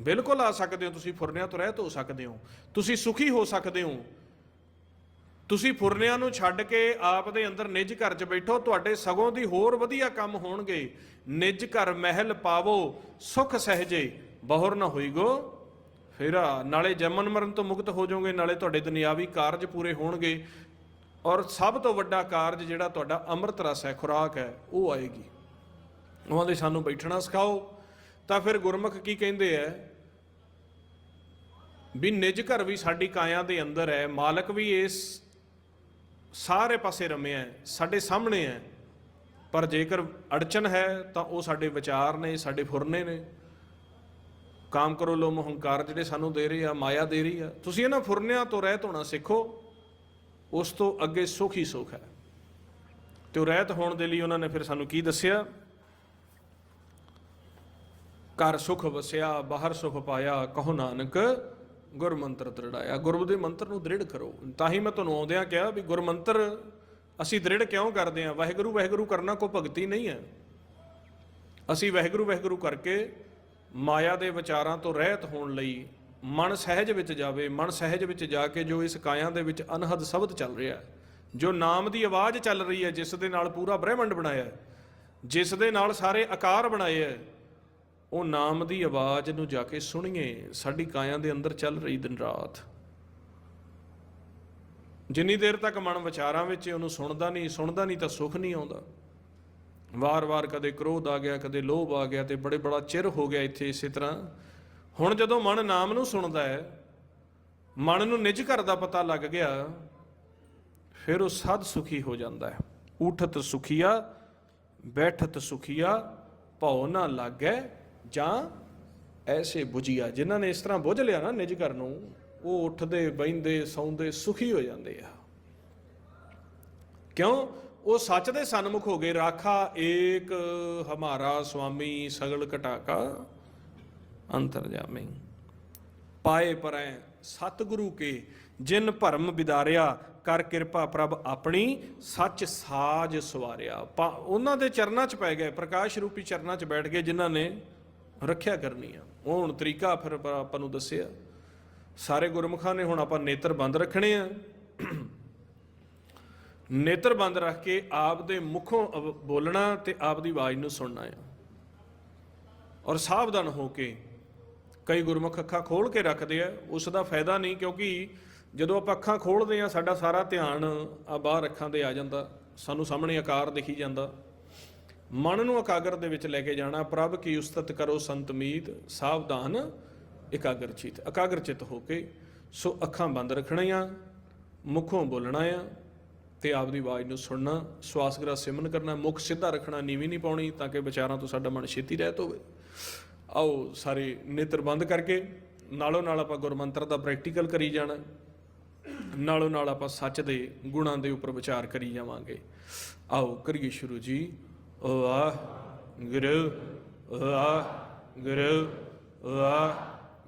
ਬਿਲਕੁਲ ਆ ਸਕਦੇ ਹੋ, ਤੁਸੀਂ ਫੁਰਨਿਆਂ ਤੋਂ ਰਹਿਤ ਹੋ ਸਕਦੇ ਹੋ। ਤੁਸੀਂ ਸੁਖੀ ਹੋ ਸਕਦੇ ਹੋ। ਤੁਸੀਂ ਫੁਰਨਿਆਂ ਨੂੰ ਛੱਡ ਕੇ ਆਪ ਦੇ ਅੰਦਰ ਨਿੱਜ ਘਰ 'ਚ ਬੈਠੋ, ਤੁਹਾਡੇ ਸਗੋਂ ਦੀ ਹੋਰ ਵਧੀਆ ਕੰਮ ਹੋਣਗੇ। ਨਿੱਜ ਘਰ ਮਹਿਲ ਪਾਵੋ, ਸੁਖ ਸਹਜੇ, ਬਹੁਰ ਨਾ ਹੋਈਗੋ। ਫਿਰ, ਨਾਲੇ ਜੰਮਨ ਮਰਨ ਤੋਂ ਮੁਕਤ ਹੋ ਜਾਓਗੇ, ਨਾਲੇ ਤੁਹਾਡੇ ਦੁਨਿਆਵੀ ਕਾਰਜ ਪੂਰੇ ਹੋਣਗੇ। ਔਰ ਸਭ ਤੋਂ ਵੱਡਾ ਕਾਰਜ ਜਿਹੜਾ ਤੁਹਾਡਾ ਅੰਮ੍ਰਿਤ ਰਸ ਹੈ, ਖੁਰਾਕ ਹੈ, ਉਹ ਆਏਗੀ। ਉਹਨਾਂ ਦੇ ਸਾਨੂੰ ਬੈਠਣਾ ਸਿਖਾਓ। ਤਾਂ ਫਿਰ ਗੁਰਮੁਖ ਕੀ ਕਹਿੰਦੇ ਐ? ਵੀ ਨਿਜ ਘਰ ਵੀ ਸਾਡੀ ਕਾਇਆ ਦੇ ਅੰਦਰ ਹੈ ਮਾਲਕ ਵੀ ਇਸ ਸਾਰੇ ਪਾਸੇ ਰਮਿਆ ਹੈ ਸਾਡੇ ਸਾਹਮਣੇ ਹੈ ਪਰ ਜੇਕਰ ਅੜਚਨ ਹੈ, ਤਾਂ ਉਹ ਸਾਡੇ ਵਿਚਾਰ ਨੇ, ਸਾਡੇ ਫੁਰਨੇ ਨੇ। ਕਾਮ ਕਰੋ, ਲੋਮ ਹੰਕਾਰ ਜਿਹੜੇ ਸਾਨੂੰ ਦੇ ਰਹੇ ਆ, ਮਾਇਆ ਦੇ ਰਹੀ ਆ। ਤੁਸੀਂ ਇਹਨਾਂ ਫੁਰਨਿਆਂ ਤੋਂ ਰਹਿਤ ਹੋਣਾ ਸਿੱਖੋ, ਉਸ ਤੋਂ ਅੱਗੇ ਸੁਖ ਹੀ ਸੁਖ ਹੈ। ਤੇ ਉਹ ਰਹਿਤ ਹੋਣ ਦੇ ਲਈ ਉਹਨਾਂ ਨੇ ਫਿਰ ਸਾਨੂੰ ਕੀ ਦੱਸਿਆ? ਘਰ ਸੁਖ ਵਸਿਆ, ਬਾਹਰ ਸੁਖ ਪਾਇਆ, ਕਹੋ ਨਾਨਕ ਗੁਰ ਮੰਤਰ ਦ੍ਰਿੜਾਇਆ। ਗੁਰੂ ਦੇ ਮੰਤਰ ਨੂੰ ਦ੍ਰਿੜ ਕਰੋ। ਤਾਂ ਹੀ ਮੈਂ ਤੁਹਾਨੂੰ ਆਉਂਦਿਆਂ ਕਿਹਾ ਵੀ ਗੁਰ ਮੰਤਰ ਅਸੀਂ ਦ੍ਰਿੜ ਕਿਉਂ ਕਰਦੇ ਹਾਂ? ਵਾਹਿਗੁਰੂ ਵਾਹਿਗੁਰੂ ਕਰਨਾ ਕੋਈ ਭਗਤੀ ਨਹੀਂ ਹੈ। ਅਸੀਂ ਵਾਹਿਗੁਰੂ ਵਾਹਿਗੁਰੂ ਕਰਕੇ ਮਾਇਆ ਦੇ ਵਿਚਾਰਾਂ ਤੋਂ ਰਹਿਤ ਹੋਣ ਲਈ ਮਨ ਸਹਿਜ ਵਿੱਚ ਜਾਵੇ, ਮਨ ਸਹਿਜ ਵਿੱਚ ਜਾ ਕੇ ਜੋ ਇਸ ਕਾਇਆ ਦੇ ਵਿੱਚ ਅਨਹਦ ਸ਼ਬਦ ਚੱਲ ਰਿਹਾ ਹੈ, ਜੋ ਨਾਮ ਦੀ ਆਵਾਜ਼ ਚੱਲ ਰਹੀ ਹੈ, ਜਿਸ ਦੇ ਨਾਲ ਪੂਰਾ ਬ੍ਰਹਿਮੰਡ ਬਣਾਇਆ ਹੈ, ਜਿਸ ਦੇ ਨਾਲ ਸਾਰੇ ਆਕਾਰ ਬਣਾਏ ਹੈ ਉਹ ਨਾਮ ਦੀ ਆਵਾਜ਼ ਨੂੰ ਜਾ ਕੇ ਸੁਣੀਏ, ਸਾਡੀ ਕਾਇਆ ਦੇ ਅੰਦਰ ਚੱਲ ਰਹੀ ਦਿਨ ਰਾਤ। ਜਿੰਨੀ ਦੇਰ ਤੱਕ ਮਨ ਵਿਚਾਰਾਂ ਵਿੱਚ ਉਹਨੂੰ ਸੁਣਦਾ ਨਹੀਂ ਸੁਣਦਾ ਨਹੀਂ ਤਾਂ ਸੁੱਖ ਨਹੀਂ ਆਉਂਦਾ। ਵਾਰ-ਵਾਰ ਕਦੇ ਕ੍ਰੋਧ ਆ ਗਿਆ, ਕਦੇ ਲੋਭ ਆ ਗਿਆ ਤੇ ਬੜੇ ਬੜਾ ਚਿਰ ਹੋ ਗਿਆ ਇੱਥੇ ਇਸੇ ਤਰ੍ਹਾਂ। ਹੁਣ ਜਦੋਂ ਮਨ ਨਾਮ ਨੂੰ ਸੁਣਦਾ ਹੈ, ਮਨ ਨੂੰ ਨਿਜ ਘਰ ਦਾ ਪਤਾ ਲੱਗ ਗਿਆ, ਫਿਰ ਉਹ ਸਦ ਸੁਖੀ ਹੋ ਜਾਂਦਾ ਹੈ। ਉਠਤ ਸੁਖੀਆ, ਬੈਠਤ ਸੁਖੀਆ, ਭਉ ਨਾ ਲਾਗੈ ਜਾਂ ਐਸੇ 부ਜੀਆ ਜਿਨ੍ਹਾਂ ਨੇ ਇਸ ਤਰ੍ਹਾਂ ਬੁੱਝ ਲਿਆ ਨਾ ਨਿਜ ਘਰ ਨੂੰ, ਉਹ ਉੱਠਦੇ ਬੈਂਦੇ ਸੌਂਦੇ, ਸੁਖੀ ਹੋ ਜਾਂਦੇ ਆ। ਕਿਉਂ? ਉਹ ਸੱਚ ਦੇ ਸਨਮੁਖ ਹੋ ਗਏ। ਰਾਖਾ, ਏਕ, ਹਮਾਰਾ ਸੁਆਮੀ ਸਗਲ ਘਟਾਕਾ ਅੰਤਰਜਾਮੀ ਪਾਏ ਪਰੈ ਸਤਿਗੁਰੂ ਕੇ, ਜਿਨ ਭਰਮ ਵਿਦਾਰਿਆ, ਕਰ ਕਿਰਪਾ ਪ੍ਰਭ ਆਪਣੀ, ਸੱਚ ਸਾਜ ਸਵਾਰਿਆ। ਪਾ- ਉਹਨਾਂ ਦੇ ਚਰਨਾਂ 'ਚ ਪੈ ਗਏ, ਪ੍ਰਕਾਸ਼ ਰੂਪੀ ਚਰਨਾਂ 'ਚ ਬੈਠ ਗਏ ਜਿਨ੍ਹਾਂ ਨੇ ਰੱਖਿਆ ਕਰਨੀ ਆ। ਉਹ ਹੁਣ ਤਰੀਕਾ ਫਿਰ ਆਪਾਂ ਆਪਾਂ ਨੂੰ ਦੱਸਿਆ। ਸਾਰੇ ਗੁਰਮੁਖਾਂ ਨੇ ਹੁਣ ਆਪਾਂ ਨੇਤਰ ਬੰਦ ਰੱਖਣੇ ਆ। ਨੇਤਰ ਬੰਦ ਰੱਖ ਕੇ ਆਪ ਦੇ ਮੁਖੋਂ ਅਵ- ਬੋਲਣਾ ਤੇ ਆਪ ਦੀ ਆਵਾਜ਼ ਨੂੰ ਸੁਣਨਾ ਆ। ਔਰ ਸਾਵਧਾਨ ਹੋ ਕੇ ਕਈ ਗੁਰਮੁਖ ਅੱਖਾਂ ਖੋਲ ਕੇ ਰੱਖਦੇ ਆ। ਉਸ ਦਾ ਫਾਇਦਾ ਨਹੀਂ ਕਿਉਂਕਿ ਜਦੋਂ ਆਪਾਂ ਅੱਖਾਂ ਖੋਲਦੇ ਆ, ਸਾਡਾ ਸਾਰਾ ਧਿਆਨ ਆ ਬਾਹਰ ਅੱਖਾਂ ਦੇ ਆ ਜਾਂਦਾ। ਸਾਨੂੰ ਸਾਹਮਣੇ ਆਕਾਰ ਦਿਖੀ ਜਾਂਦਾ। ਮਨ ਨੂੰ ਇਕਾਗਰ ਦੇ ਵਿੱਚ ਲੈ ਕੇ ਜਾਣਾ, ਪ੍ਰਭ ਕੀ ਉਸਤਤ ਕਰੋ ਸੰਤਮੀਤ ਸਾਵਧਾਨ ਇਕਾਗਰਚਿਤ ਇਕਾਗਰਚਿਤ ਹੋ ਕੇ ਸੋ ਅੱਖਾਂ ਬੰਦ ਰੱਖਣੀਆਂ, ਮੁਖੋਂ ਬੋਲਣਾ ਆ ਤੇ ਆਪਦੀ ਆਵਾਜ਼ ਨੂੰ ਸੁਣਨਾ, ਸਵਾਸ ਗ੍ਰਹਿ ਸਿਮਨ ਕਰਨਾ, ਮੁਖ ਸਿੱਧਾ ਰੱਖਣਾ, ਨੀਵੀਂ ਨਹੀਂ ਪਾਉਣੀ ਤਾਂ ਕਿ ਵਿਚਾਰਾਂ ਤੋਂ ਸਾਡਾ ਮਨ ਛੇਤੀ ਰਹਿਤ ਹੋਵੇ। ਆਓ ਸਾਰੇ ਨੇਤਰ ਬੰਦ ਕਰਕੇ, ਨਾਲੋਂ ਨਾਲ ਆਪਾਂ ਗੁਰਮੰਤਰ ਦਾ ਪ੍ਰੈਕਟੀਕਲ ਕਰੀ ਜਾਣਾ, ਨਾਲੋਂ ਨਾਲ ਆਪਾਂ ਸੱਚ ਦੇ ਗੁਣਾਂ ਦੇ ਉੱਪਰ ਵਿਚਾਰ ਕਰੀ ਜਾਵਾਂਗੇ। ਆਓ ਕਰੀਏ ਸ਼ੁਰੂ ਜੀ। ਵਾਹ ਗੁਰੂ ਵਾਹ ਗੁਰੂ ਵਾਹ